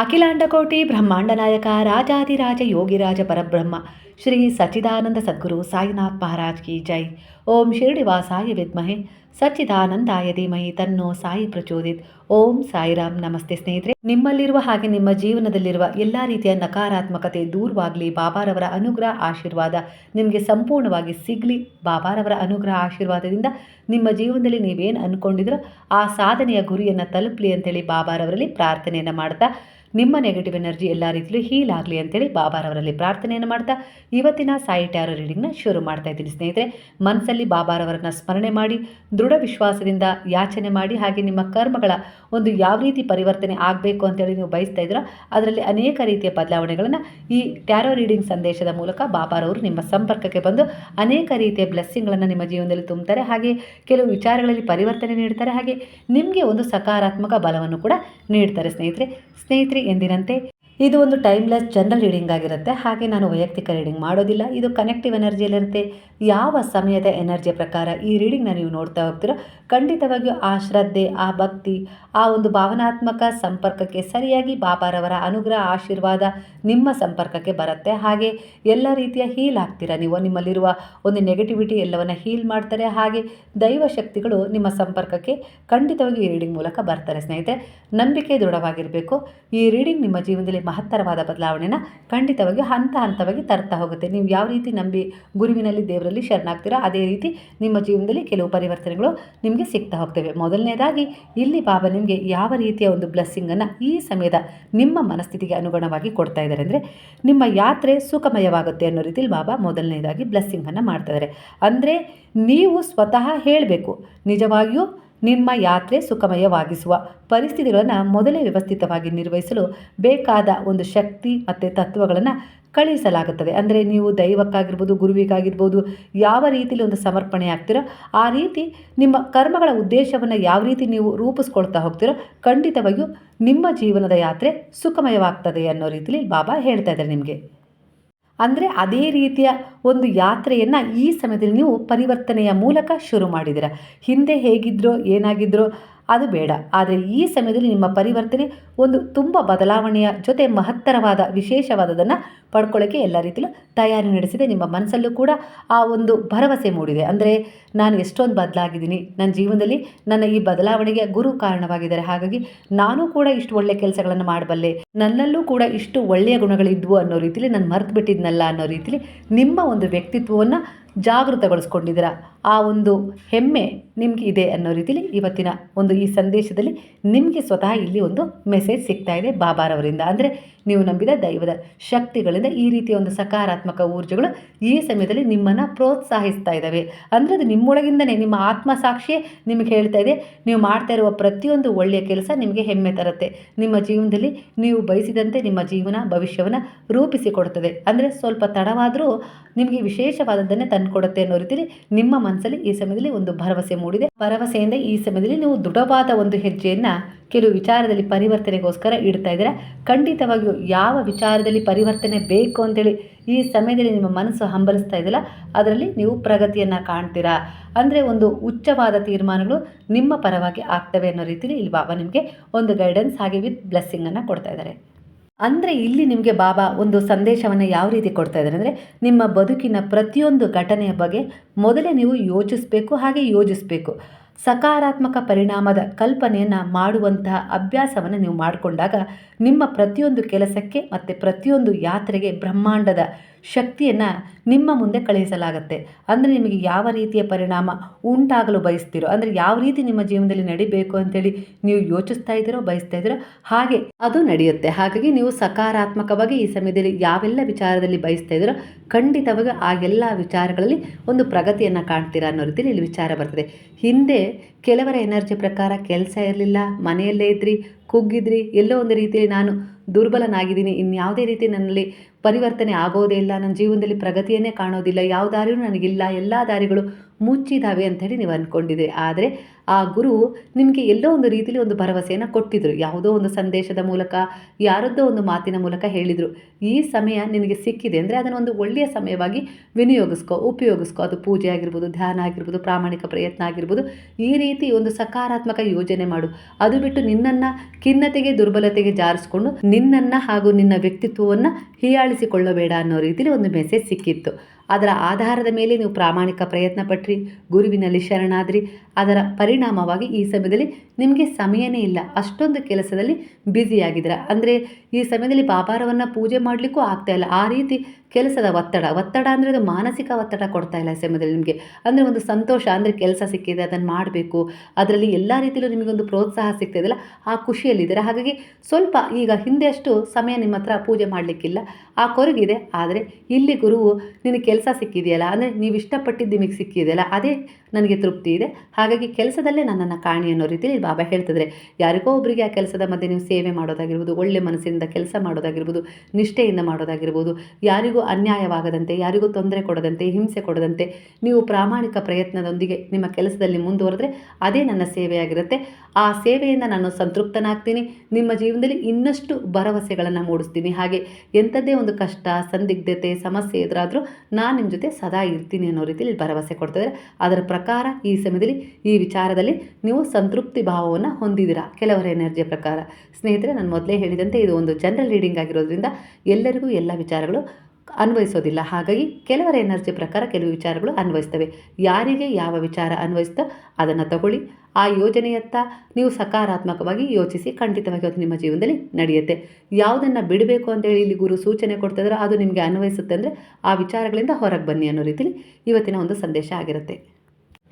ಅಖಿಲಾಂಡಕೋಟಿ ಬ್ರಹ್ಮಾಂಡ ನಾಯಕ ರಾಜಾದಿರಾಜ ಯೋಗಿರಾಜ ಪರಬ್ರಹ್ಮ, ಶ್ರೀ ಸಚ್ಚಿದಾನಂದ ಸದ್ಗುರು ಸಾಯಿನಾಥ್ ಮಹಾರಾಜ್ ಕಿ ಜೈ. ಓಂ ಶಿರಡಿವಾಸಾಯ ವಿದ್ಮಹೆ, ಸಚ್ಚಿದಾನಂದಾಯ ಧೀಮಹಿ, ತನ್ನೋ ಸಾಯಿ ಪ್ರಚೋದಿತ್. ಓಂ ಸಾಯಿರಾಮ್, ನಮಸ್ತೆ ಸ್ನೇಹಿತರೆ. ನಿಮ್ಮಲ್ಲಿರುವ ಹಾಗೆ ನಿಮ್ಮ ಜೀವನದಲ್ಲಿರುವ ಎಲ್ಲ ರೀತಿಯ ನಕಾರಾತ್ಮಕತೆ ದೂರವಾಗಲಿ, ಬಾಬಾರವರ ಅನುಗ್ರಹ, ಆಶೀರ್ವಾದ ನಿಮಗೆ ಸಂಪೂರ್ಣವಾಗಿ ಸಿಗಲಿ. ಬಾಬಾರವರ ಅನುಗ್ರಹ, ಆಶೀರ್ವಾದದಿಂದ ನಿಮ್ಮ ಜೀವನದಲ್ಲಿ ನೀವೇನು ಅಂದ್ಕೊಂಡಿದ್ರೋ ಆ ಸಾಧನೆಯ ಗುರಿಯನ್ನು ತಲುಪಲಿ ಅಂತೇಳಿ ಬಾಬಾರವರಲ್ಲಿ ಪ್ರಾರ್ಥನೆಯನ್ನು ಮಾಡ್ತಾ ನಿಮ್ಮ ನೆಗೆಟಿವ್ ಎನರ್ಜಿ ಎಲ್ಲ ರೀತಿಯಲ್ಲೂ ಹೀಲ್ ಆಗಲಿ ಅಂತೇಳಿ ಬಾಬಾರವರಲ್ಲಿ ಪ್ರಾರ್ಥನೆಯನ್ನು ಮಾಡ್ತಾ ಇವತ್ತಿನ ಸಾಯಿ ಟ್ಯಾರೋ ರೀಡಿಂಗ್ನ ಶುರು ಮಾಡ್ತಾ ಇದ್ದೀನಿ ಸ್ನೇಹಿತರೆ. ಮನಸ್ಸಲ್ಲಿ ಬಾಬಾರವರನ್ನ ಸ್ಮರಣೆ ಮಾಡಿ, ದೃಢ ವಿಶ್ವಾಸದಿಂದ ಯಾಚನೆ ಮಾಡಿ, ಹಾಗೆ ನಿಮ್ಮ ಕರ್ಮಗಳ ಒಂದು ಯಾವ ರೀತಿ ಪರಿವರ್ತನೆ ಆಗಬೇಕು ಅಂತೇಳಿ ನೀವು ಬಯಸ್ತಾ ಇದ್ದೀರೋ, ಅದರಲ್ಲಿ ಅನೇಕ ರೀತಿಯ ಬದಲಾವಣೆಗಳನ್ನು ಈ ಟ್ಯಾರೋ ರೀಡಿಂಗ್ ಸಂದೇಶದ ಮೂಲಕ ಬಾಬಾರವರು ನಿಮ್ಮ ಸಂಪರ್ಕಕ್ಕೆ ಬಂದು ಅನೇಕ ರೀತಿಯ ಬ್ಲೆಸ್ಸಿಂಗ್ಗಳನ್ನು ನಿಮ್ಮ ಜೀವನದಲ್ಲಿ ತುಂಬ್ತಾರೆ. ಹಾಗೆ ಕೆಲವು ವಿಚಾರಗಳಲ್ಲಿ ಪರಿವರ್ತನೆ ನೀಡ್ತಾರೆ. ಹಾಗೆ ನಿಮಗೆ ಒಂದು ಸಕಾರಾತ್ಮಕ ಬಲವನ್ನು ಕೂಡ ನೀಡ್ತಾರೆ ಸ್ನೇಹಿತರೆ. ಸ್ನೇಹಿತರೆ, ಎಂದಿನಂತೆ ಇದು ಒಂದು ಟೈಮ್ಲೆಸ್ ಜನರಲ್ ರೀಡಿಂಗ್ ಆಗಿರುತ್ತೆ. ಹಾಗೆ ನಾನು ವೈಯಕ್ತಿಕ ರೀಡಿಂಗ್ ಮಾಡೋದಿಲ್ಲ. ಇದು ಕನೆಕ್ಟಿವ್ ಎನರ್ಜಿಯಲ್ಲಿರುತ್ತೆ. ಯಾವ ಸಮಯದ ಎನರ್ಜಿಯ ಪ್ರಕಾರ ಈ ರೀಡಿಂಗ್ನ ನೀವು ನೋಡ್ತಾ ಹೋಗ್ತೀರೋ, ಖಂಡಿತವಾಗಿಯೂ ಆ ಶ್ರದ್ಧೆ, ಆ ಭಕ್ತಿ, ಆ ಒಂದು ಭಾವನಾತ್ಮಕ ಸಂಪರ್ಕಕ್ಕೆ ಸರಿಯಾಗಿ ಬಾಬಾರವರ ಅನುಗ್ರಹ, ಆಶೀರ್ವಾದ ನಿಮ್ಮ ಸಂಪರ್ಕಕ್ಕೆ ಬರುತ್ತೆ. ಹಾಗೆ ಎಲ್ಲ ರೀತಿಯ ಹೀಲ್ ಆಗ್ತೀರಾ ನೀವು? ನಿಮ್ಮಲ್ಲಿರುವ ಒಂದು ನೆಗೆಟಿವಿಟಿ ಎಲ್ಲವನ್ನು ಹೀಲ್ ಮಾಡ್ತಾರೆ. ಹಾಗೆ ದೈವ ಶಕ್ತಿಗಳು ನಿಮ್ಮ ಸಂಪರ್ಕಕ್ಕೆ ಖಂಡಿತವಾಗಿ ಈ ರೀಡಿಂಗ್ ಮೂಲಕ ಬರ್ತಾರೆ ಸ್ನೇಹಿತರೆ. ನಂಬಿಕೆ ದೃಢವಾಗಿರಬೇಕು. ಈ ರೀಡಿಂಗ್ ನಿಮ್ಮ ಜೀವನದಲ್ಲಿ ಮಹತ್ತರವಾದ ಬದಲಾವಣೆನ ಖಂಡಿತವಾಗಿ ಹಂತ ಹಂತವಾಗಿ ತರ್ತಾ ಹೋಗುತ್ತೆ. ನೀವು ಯಾವ ರೀತಿ ನಂಬಿ ಗುರುವಿನಲ್ಲಿ ದೇವರಲ್ಲಿ ಶರಣಾಗ್ತೀರೋ? ಅದೇ ರೀತಿ ನಿಮ್ಮ ಜೀವನದಲ್ಲಿ ಕೆಲವು ಪರಿವರ್ತನೆಗಳು ನಿಮಗೆ ಸಿಗ್ತಾ ಹೋಗ್ತವೆ. ಮೊದಲನೇದಾಗಿ, ಇಲ್ಲಿ ಬಾಬಾ ನಿಮಗೆ ಯಾವ ರೀತಿಯ ಒಂದು ಬ್ಲೆಸ್ಸಿಂಗನ್ನು ಈ ಸಮಯದ ನಿಮ್ಮ ಮನಸ್ಥಿತಿಗೆ ಅನುಗುಣವಾಗಿ ಕೊಡ್ತಾ ಇದ್ದಾರೆ ಅಂದರೆ, ನಿಮ್ಮ ಯಾತ್ರೆ ಸುಖಮಯವಾಗುತ್ತೆ ಅನ್ನೋ ರೀತಿಯಲ್ಲಿ ಬಾಬಾ ಮೊದಲನೇದಾಗಿ ಬ್ಲೆಸ್ಸಿಂಗನ್ನು ಮಾಡ್ತಾ ಇದ್ದಾರೆ. ಅಂದರೆ, ನೀವು ಸ್ವತಃ ಹೇಳಬೇಕು, ನಿಜವಾಗಿಯೂ ನಿಮ್ಮ ಯಾತ್ರೆ ಸುಖಮಯವಾಗಿಸುವ ಪರಿಸ್ಥಿತಿಗಳನ್ನು ಮೊದಲೇ ವ್ಯವಸ್ಥಿತವಾಗಿ ನಿರ್ವಹಿಸಲು ಬೇಕಾದ ಒಂದು ಶಕ್ತಿ ಮತ್ತು ತತ್ವಗಳನ್ನು ಕಳುಹಿಸಲಾಗುತ್ತದೆ. ಅಂದರೆ ನೀವು ದೈವಕ್ಕಾಗಿರ್ಬೋದು, ಗುರುವಿಗಾಗಿರ್ಬೋದು, ಯಾವ ರೀತಿಯಲ್ಲಿ ಒಂದು ಸಮರ್ಪಣೆ ಆಗ್ತೀರೋ, ಆ ರೀತಿ ನಿಮ್ಮ ಕರ್ಮಗಳ ಉದ್ದೇಶವನ್ನು ಯಾವ ರೀತಿ ನೀವು ರೂಪಿಸ್ಕೊಳ್ತಾ ಹೋಗ್ತೀರೋ, ಖಂಡಿತವಾಗಿಯೂ ನಿಮ್ಮ ಜೀವನದ ಯಾತ್ರೆ ಸುಖಮಯವಾಗ್ತದೆ ಅನ್ನೋ ರೀತಿಯಲ್ಲಿ ಬಾಬಾ ಹೇಳ್ತಾ ಇದ್ದಾರೆ ನಿಮಗೆ. ಅಂದರೆ ಅದೇ ರೀತಿಯ ಒಂದು ಯಾತ್ರೆಯನ್ನು ಈ ಸಮಯದಲ್ಲಿ ನೀವು ಪರಿವರ್ತನೆಯ ಮೂಲಕ ಶುರು ಮಾಡಿದ್ದೀರ. ಹಿಂದೆ ಹೇಗಿದ್ರೋ, ಏನಾಗಿದ್ರೋ ಅದು ಬೇಡ. ಆದರೆ ಈ ಸಮಯದಲ್ಲಿ ನಿಮ್ಮ ಪರಿವರ್ತನೆ ಒಂದು ತುಂಬ ಬದಲಾವಣೆಯ ಜೊತೆ ಮಹತ್ತರವಾದ ವಿಶೇಷವಾದದನ್ನು ಪಡ್ಕೊಳ್ಳೋಕ್ಕೆ ಎಲ್ಲ ರೀತಿಯಲ್ಲೂ ತಯಾರಿ ನಡೆಸಿದೆ. ನಿಮ್ಮ ಮನಸ್ಸಲ್ಲೂ ಕೂಡ ಆ ಒಂದು ಭರವಸೆ ಮೂಡಿದೆ. ಅಂದರೆ ನಾನು ಎಷ್ಟೊಂದು ಬದಲಾಗಿದ್ದೀನಿ. ನನ್ನ ಜೀವನದಲ್ಲಿ ನನ್ನ ಈ ಬದಲಾವಣೆಗೆ ಗುರು ಕಾರಣವಾಗಿದ್ದಾರೆ. ಹಾಗಾಗಿ ನಾನು ಕೂಡ ಇಷ್ಟು ಒಳ್ಳೆಯ ಕೆಲಸಗಳನ್ನು ಮಾಡಬಲ್ಲೆ. ನನ್ನಲ್ಲೂ ಕೂಡ ಇಷ್ಟು ಒಳ್ಳೆಯ ಗುಣಗಳಿದ್ವು ಅನ್ನೋ ರೀತಿಯಲ್ಲಿ ನಾನು ಮರೆತು ಬಿಟ್ಟಿದ್ನಲ್ಲ ಅನ್ನೋ ರೀತಿಯಲ್ಲಿ ನಿಮ್ಮ ಒಂದು ವ್ಯಕ್ತಿತ್ವವನ್ನು ಜಾಗೃತಗೊಳಿಸ್ಕೊಂಡಿದ್ದೀರ? ಆ ಒಂದು ಹೆಮ್ಮೆ ನಿಮ್ಗೆ ಇದೆ ಅನ್ನೋ ರೀತಿಲಿ ಇವತ್ತಿನ ಒಂದು ಈ ಸಂದೇಶದಲ್ಲಿ ನಿಮಗೆ ಸ್ವತಃ ಇಲ್ಲಿ ಒಂದು ಮೆಸೇಜ್ ಸಿಗ್ತಾ ಇದೆ ಬಾಬಾರವರಿಂದ. ಅಂದರೆ ನೀವು ನಂಬಿದ ದೈವದ ಶಕ್ತಿಗಳಿಂದ ಈ ರೀತಿಯ ಒಂದು ಸಕಾರಾತ್ಮಕ ಊರ್ಜೆಗಳು ಈ ಸಮಯದಲ್ಲಿ ನಿಮ್ಮನ್ನು ಪ್ರೋತ್ಸಾಹಿಸ್ತಾ ಇದ್ದಾವೆ. ಅಂದರೆ ಅದು ನಿಮ್ಮೊಳಗಿಂದನೇ, ನಿಮ್ಮ ಆತ್ಮಸಾಕ್ಷಿಯೇ ನಿಮಗೆ ಹೇಳ್ತಾ ಇದೆ, ನೀವು ಮಾಡ್ತಾ ಇರುವ ಪ್ರತಿಯೊಂದು ಒಳ್ಳೆಯ ಕೆಲಸ ನಿಮಗೆ ಹೆಮ್ಮೆ ತರುತ್ತೆ. ನಿಮ್ಮ ಜೀವನದಲ್ಲಿ ನೀವು ಬಯಸಿದಂತೆ ನಿಮ್ಮ ಜೀವನ, ಭವಿಷ್ಯವನ್ನು ರೂಪಿಸಿಕೊಡುತ್ತದೆ. ಅಂದರೆ ಸ್ವಲ್ಪ ತಡವಾದರೂ ನಿಮಗೆ ವಿಶೇಷವಾದದ್ದನ್ನೇ ತಂದುಕೊಡುತ್ತೆ ಅನ್ನೋ ರೀತಿಯಲ್ಲಿ ನಿಮ್ಮ ಮನಸ್ಸಲ್ಲಿ ಈ ಸಮಯದಲ್ಲಿ ಒಂದು ಭರವಸೆ ಮೂಡಿದೆ. ಭರವಸೆಯಿಂದ ಈ ಸಮಯದಲ್ಲಿ ನೀವು ದೃಢವಾದ ಒಂದು ಹೆಜ್ಜೆಯನ್ನು ಕೆಲವು ವಿಚಾರದಲ್ಲಿ ಪರಿವರ್ತನೆಗೋಸ್ಕರ ಇಡ್ತಾ ಇದ್ದೀರಾ. ಖಂಡಿತವಾಗಿಯೂ ಯಾವ ವಿಚಾರದಲ್ಲಿ ಪರಿವರ್ತನೆ ಬೇಕು ಅಂತೇಳಿ ಈ ಸಮಯದಲ್ಲಿ ನಿಮ್ಮ ಮನಸ್ಸು ಹಂಬಲಿಸ್ತಾ ಇದೆಯಲ್ಲ, ಅದರಲ್ಲಿ ನೀವು ಪ್ರಗತಿಯನ್ನು ಕಾಣ್ತೀರಾ? ಅಂದರೆ ಒಂದು ಉಚ್ಚವಾದ ತೀರ್ಮಾನಗಳು ನಿಮ್ಮ ಪರವಾಗಿ ಆಗ್ತವೆ ಅನ್ನೋ ರೀತಿಯಲ್ಲಿ ಇಲ್ಲಿ ಬಾಬಾ ನಿಮಗೆ ಒಂದು ಗೈಡೆನ್ಸ್ ಹಾಗೆ ವಿತ್ ಬ್ಲೆಸ್ಸಿಂಗನ್ನು ಕೊಡ್ತಾ ಇದ್ದಾರೆ. ಅಂದರೆ ಇಲ್ಲಿ ನಿಮಗೆ ಬಾಬಾ ಒಂದು ಸಂದೇಶವನ್ನು ಯಾವ ರೀತಿ ಕೊಡ್ತಾ ಇದ್ದಾರೆ ಅಂದರೆ, ನಿಮ್ಮ ಬದುಕಿನ ಪ್ರತಿಯೊಂದು ಘಟನೆಯ ಬಗ್ಗೆ ಮೊದಲೇ ನೀವು ಯೋಚಿಸಬೇಕು, ಹಾಗೆ ಯೋಜಿಸಬೇಕು. ಸಕಾರಾತ್ಮಕ ಪರಿಣಾಮದ ಕಲ್ಪನೆಯನ್ನು ಮಾಡುವಂತಹ ಅಭ್ಯಾಸವನ್ನು ನೀವು ಮಾಡಿಕೊಂಡಾಗ ನಿಮ್ಮ ಪ್ರತಿಯೊಂದು ಕೆಲಸಕ್ಕೆ ಮತ್ತು ಪ್ರತಿಯೊಂದು ಯಾತ್ರೆಗೆ ಬ್ರಹ್ಮಾಂಡದ ಶಕ್ತಿಯನ್ನು ನಿಮ್ಮ ಮುಂದೆ ಕಳುಹಿಸಲಾಗುತ್ತೆ. ಅಂದರೆ ನಿಮಗೆ ಯಾವ ರೀತಿಯ ಪರಿಣಾಮ ಉಂಟಾಗಲು ಬಯಸ್ತೀರೋ, ಅಂದರೆ ಯಾವ ರೀತಿ ನಿಮ್ಮ ಜೀವನದಲ್ಲಿ ನಡಿಬೇಕು ಅಂತೇಳಿ ನೀವು ಯೋಚಿಸ್ತಾ ಇದ್ದೀರೋ, ಬಯಸ್ತಾ ಇದ್ದೀರೋ, ಹಾಗೆ ಅದು ನಡೆಯುತ್ತೆ. ಹಾಗಾಗಿ ನೀವು ಸಕಾರಾತ್ಮಕವಾಗಿ ಈ ಸಮಯದಲ್ಲಿ ಯಾವೆಲ್ಲ ವಿಚಾರದಲ್ಲಿ ಬಯಸ್ತಾ ಇದ್ದೀರೋ ಖಂಡಿತವಾಗಿ ಆ ಎಲ್ಲ ವಿಚಾರಗಳಲ್ಲಿ ಒಂದು ಪ್ರಗತಿಯನ್ನು ಕಾಣ್ತೀರಾ ಅನ್ನೋ ರೀತಿಯಲ್ಲಿ ಇಲ್ಲಿ ವಿಚಾರ ಬರ್ತದೆ. ಹಿಂದೆ ಕೆಲವರ ಎನರ್ಜಿ ಪ್ರಕಾರ ಕೆಲಸ ಇರಲಿಲ್ಲ, ಮನೆಯಲ್ಲೇ ಇದ್ರಿ, ಕುಗ್ಗಿದ್ರಿ, ಎಲ್ಲೋ ಒಂದು ರೀತಿಯಲ್ಲಿ ನಾನು ದುರ್ಬಲನಾಗಿದ್ದೀನಿ, ಇನ್ಯಾವುದೇ ರೀತಿ ನನ್ನಲ್ಲಿ ಪರಿವರ್ತನೆ ಆಗೋದೇ ಇಲ್ಲ. ನನ್ನ ಜೀವನದಲ್ಲಿ ಪ್ರಗತಿಯನ್ನೇ ಕಾಣೋದಿಲ್ಲ. ಯಾವ ದಾರಿಯೂ ನನಗಿಲ್ಲ. ಎಲ್ಲ ದಾರಿಗಳು ಮುಚ್ಚಿದಾವೆ ಅಂಥೇಳಿ ನೀವು ಅಂದ್ಕೊಂಡಿದ್ದೀರಿ ಆದರೆ ಆ ಗುರು ನಿಮಗೆ ಎಲ್ಲೋ ಒಂದು ರೀತಿಯಲ್ಲಿ ಒಂದು ಭರವಸೆಯನ್ನು ಕೊಟ್ಟಿದ್ದರು ಯಾವುದೋ ಒಂದು ಸಂದೇಶದ ಮೂಲಕ, ಯಾರದ್ದೋ ಒಂದು ಮಾತಿನ ಮೂಲಕ ಹೇಳಿದರು. ಈ ಸಮಯ ನಿನಗೆ ಸಿಕ್ಕಿದೆ ಅಂದರೆ ಅದನ್ನು ಒಂದು ಒಳ್ಳೆಯ ಸಮಯವಾಗಿ ವಿನಿಯೋಗಿಸ್ಕೋ, ಉಪಯೋಗಿಸ್ಕೋ. ಅದು ಪೂಜೆ ಆಗಿರ್ಬೋದು, ಧ್ಯಾನ ಆಗಿರ್ಬೋದು, ಪ್ರಾಮಾಣಿಕ ಪ್ರಯತ್ನ ಆಗಿರ್ಬೋದು. ಈ ರೀತಿ ಒಂದು ಸಕಾರಾತ್ಮಕ ಯೋಜನೆ ಮಾಡು. ಅದು ಬಿಟ್ಟು ನಿನ್ನನ್ನು ಖಿನ್ನತೆಗೆ, ದುರ್ಬಲತೆಗೆ ಜಾರಿಸ್ಕೊಂಡು ನಿನ್ನನ್ನು ಹಾಗೂ ನಿನ್ನ ವ್ಯಕ್ತಿತ್ವವನ್ನು ಹೀಯಾಳಿಸಿಕೊಳ್ಳಬೇಡ ಅನ್ನೋ ರೀತಿಯಲ್ಲಿ ಒಂದು ಮೆಸೇಜ್ ಸಿಕ್ಕಿತ್ತು. ಅದರ ಆಧಾರದ ಮೇಲೆ ನೀವು ಪ್ರಾಮಾಣಿಕ ಪ್ರಯತ್ನ ಪಟ್ಟ್ರಿ ಗುರುವಿನಲ್ಲಿ ಶರಣಾದ್ರಿ. ಅದರ ಪರಿಣಾಮವಾಗಿ ಈ ಸಮಯದಲ್ಲಿ ನಿಮಗೆ ಸಮಯನೇ ಇಲ್ಲ. ಅಷ್ಟೊಂದು ಕೆಲಸದಲ್ಲಿ ಬ್ಯುಸಿಯಾಗಿದ್ದೀರ ಅಂದರೆ ಈ ಸಮಯದಲ್ಲಿ ಪಾಪಾರವನ್ನು ಪೂಜೆ ಮಾಡಲಿಕ್ಕೂ ಆಗ್ತಾ ಇಲ್ಲ. ಆ ರೀತಿ ಕೆಲಸದ ಒತ್ತಡ ಒತ್ತಡ ಅಂದರೆ ಅದು ಮಾನಸಿಕ ಒತ್ತಡ ಕೊಡ್ತಾ ಇಲ್ಲ ಸಮಯದಲ್ಲಿ ನಿಮಗೆ. ಅಂದರೆ ಒಂದು ಸಂತೋಷ, ಅಂದರೆ ಕೆಲಸ ಸಿಕ್ಕಿದೆ ಅದನ್ನು ಮಾಡಬೇಕು. ಅದರಲ್ಲಿ ಎಲ್ಲ ರೀತಿಯಲ್ಲೂ ನಿಮಗೊಂದು ಪ್ರೋತ್ಸಾಹ ಸಿಗ್ತದಲ್ಲ ಆ ಖುಷಿಯಲ್ಲಿದ್ದೀರ? ಹಾಗಾಗಿ ಸ್ವಲ್ಪ ಈಗ ಹಿಂದೆ ಅಷ್ಟು ಸಮಯ ನಿಮ್ಮ ಹತ್ರ ಪೂಜೆ ಮಾಡಲಿಕ್ಕಿಲ್ಲ. ಆ ಕೊರಗಿದೆ, ಆದರೆ ಇಲ್ಲಿ ಗುರುವು ನಿನಗೆ ಕೆಲಸ ಸಿಕ್ಕಿದೆಯಲ್ಲ, ಅಂದರೆ ನೀವು ಇಷ್ಟಪಟ್ಟಿದ್ದು ನಿಮಗೆ ಸಿಕ್ಕಿದೆಯಲ್ಲ, ಅದೇ ನನಗೆ ತೃಪ್ತಿ ಇದೆ. ಹಾಗಾಗಿ ಕೆಲಸದಲ್ಲೇ ನನ್ನನ್ನು ಕಾಣಿ ಅನ್ನೋ ರೀತಿಯಲ್ಲಿ ಬಾಬಾ ಹೇಳ್ತಿದ್ರೆ ಯಾರಿಗೋ ಒಬ್ಬರಿಗೆ ಆ ಕೆಲಸದ ಮಧ್ಯೆ ನೀವು ಸೇವೆ ಮಾಡೋದಾಗಿರ್ಬೋದು, ಒಳ್ಳೆ ಮನಸ್ಸಿಂದ ಕೆಲಸ ಮಾಡೋದಾಗಿರ್ಬೋದು, ನಿಷ್ಠೆಯಿಂದ ಮಾಡೋದಾಗಿರ್ಬೋದು, ಯಾರಿಗೂ ಅನ್ಯಾಯವಾಗದಂತೆ, ಯಾರಿಗೂ ತೊಂದರೆ ಕೊಡದಂತೆ, ಹಿಂಸೆ ಕೊಡದಂತೆ ನೀವು ಪ್ರಾಮಾಣಿಕ ಪ್ರಯತ್ನದೊಂದಿಗೆ ನಿಮ್ಮ ಕೆಲಸದಲ್ಲಿ ಮುಂದುವರೆದ್ರೆ ಅದೇ ನನ್ನ ಸೇವೆಯಾಗಿರುತ್ತೆ. ಆ ಸೇವೆಯಿಂದ ನಾನು ಸಂತೃಪ್ತನಾಗ್ತೀನಿ. ನಿಮ್ಮ ಜೀವನದಲ್ಲಿ ಇನ್ನಷ್ಟು ಭರವಸೆಗಳನ್ನು ಮೂಡಿಸ್ತೀನಿ. ಹಾಗೆ ಎಂಥದ್ದೇ ಒಂದು ಕಷ್ಟ, ಸಂದಿಗ್ಧತೆ, ಸಮಸ್ಯೆ ಎದುರಾದರೂ ನಾನು ನಿಮ್ಮ ಜೊತೆ ಸದಾ ಇರ್ತೀನಿ ಅನ್ನೋ ರೀತಿಯಲ್ಲಿ ಭರವಸೆ ಕೊಡ್ತಿದ್ದಾರೆ. ಅದರ ಪ್ರಕಾರ ಈ ಸಮಯದಲ್ಲಿ ಈ ವಿಚಾರದಲ್ಲಿ ನೀವು ಸಂತೃಪ್ತಿ ಭಾವವನ್ನು ಹೊಂದಿದ್ದೀರಾ? ಕೆಲವರ ಎನರ್ಜಿಯ ಪ್ರಕಾರ. ಸ್ನೇಹಿತರೆ, ನಾನು ಮೊದಲೇ ಹೇಳಿದಂತೆ ಇದು ಒಂದು ಜನರಲ್ ರೀಡಿಂಗ್ ಆಗಿರೋದ್ರಿಂದ ಎಲ್ಲರಿಗೂ ಎಲ್ಲ ವಿಚಾರಗಳು ಅನ್ವಯಿಸೋದಿಲ್ಲ. ಹಾಗಾಗಿ ಕೆಲವರ ಎನರ್ಜಿ ಪ್ರಕಾರ ಕೆಲವು ವಿಚಾರಗಳು ಅನ್ವಯಿಸ್ತವೆ. ಯಾರಿಗೆ ಯಾವ ವಿಚಾರ ಅನ್ವಯಿಸ್ತೋ ಅದನ್ನು ತಗೊಳ್ಳಿ. ಆ ಯೋಜನೆಯತ್ತ ನೀವು ಸಕಾರಾತ್ಮಕವಾಗಿ ಯೋಚಿಸಿ ಖಂಡಿತವಾಗಿ ಅದು ನಿಮ್ಮ ಜೀವನದಲ್ಲಿ ನಡೆಯುತ್ತೆ. ಯಾವುದನ್ನು ಬಿಡಬೇಕು ಅಂತೇಳಿ ಇಲ್ಲಿ ಗುರು ಸೂಚನೆ ಕೊಡ್ತಿದ್ರೆ ಅದು ನಿಮಗೆ ಅನ್ವಯಿಸುತ್ತೆ ಅಂದರೆ ಆ ವಿಚಾರಗಳಿಂದ ಹೊರಗೆ ಬನ್ನಿ ಅನ್ನೋ ರೀತಿಯಲ್ಲಿ ಇವತ್ತಿನ ಒಂದು ಸಂದೇಶ ಆಗಿರುತ್ತೆ.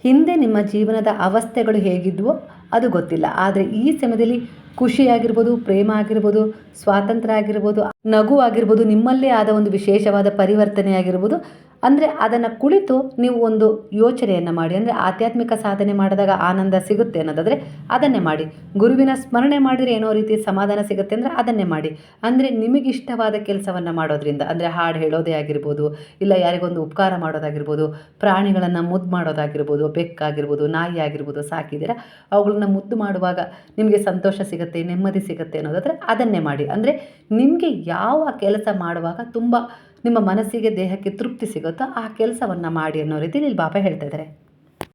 ಹಿಂದೆ ನಿಮ್ಮ ಜೀವನದ ಅವಸ್ಥೆಗಳು ಹೇಗಿದ್ವೋ ಅದು ಗೊತ್ತಿಲ್ಲ. ಆದರೆ ಈ ಸಮಯದಲ್ಲಿ ಖುಷಿ ಆಗಿರ್ಬೋದು ಪ್ರೇಮ ಆಗಿರ್ಬೋದು ಸ್ವಾತಂತ್ರ್ಯ ಆಗಿರ್ಬೋದು ನಗು ಆಗಿರ್ಬೋದು ನಿಮ್ಮಲ್ಲೇ ಆದ ಒಂದು ವಿಶೇಷವಾದ ಪರಿವರ್ತನೆ ಆಗಿರ್ಬೋದು ಅಂದರೆ ಅದನ್ನು ಕುಳಿತು ನೀವು ಒಂದು ಯೋಚನೆಯನ್ನು ಮಾಡಿ, ಅಂದರೆ ಆಧ್ಯಾತ್ಮಿಕ ಸಾಧನೆ ಮಾಡಿದಾಗ ಆನಂದ ಸಿಗುತ್ತೆ ಅನ್ನೋದಾದರೆ ಅದನ್ನೇ ಮಾಡಿ. ಗುರುವಿನ ಸ್ಮರಣೆ ಮಾಡಿದರೆ ಏನೋ ರೀತಿ ಸಮಾಧಾನ ಸಿಗುತ್ತೆ ಅಂದರೆ ಅದನ್ನೇ ಮಾಡಿ. ಅಂದರೆ ನಿಮಗಿಷ್ಟವಾದ ಕೆಲಸವನ್ನು ಮಾಡೋದ್ರಿಂದ, ಅಂದರೆ ಹಾಡು ಹೇಳೋದೇ ಆಗಿರ್ಬೋದು, ಇಲ್ಲ ಯಾರಿಗೊಂದು ಉಪಕಾರ ಮಾಡೋದಾಗಿರ್ಬೋದು, ಪ್ರಾಣಿಗಳನ್ನು ಮುದ್ದು ಮಾಡೋದಾಗಿರ್ಬೋದು, ಬೆಕ್ಕಾಗಿರ್ಬೋದು, ನಾಯಿ ಆಗಿರ್ಬೋದು ಸಾಕಿದ್ದೀರಾ ಅವುಗಳನ್ನ ಮುದ್ದು ಮಾಡುವಾಗ ನಿಮಗೆ ಸಂತೋಷ ಸಿಗುತ್ತೆ, ನೆಮ್ಮದಿ ಸಿಗುತ್ತೆ ಅನ್ನೋದಾದರೆ ಅದನ್ನೇ ಮಾಡಿ. ಅಂದರೆ ನಿಮಗೆ ಯಾವ ಕೆಲಸ ಮಾಡುವಾಗ ತುಂಬ ನಿಮ್ಮ ಮನಸ್ಸಿಗೆ ದೇಹಕ್ಕೆ ತೃಪ್ತಿ ಸಿಗುತ್ತೋ ಆ ಕೆಲಸವನ್ನು ಮಾಡಿ ಅನ್ನೋ ರೀತಿ ಇಲ್ಲಿ ಬಾಬಾ ಹೇಳ್ತಾ ಇದ್ದಾರೆ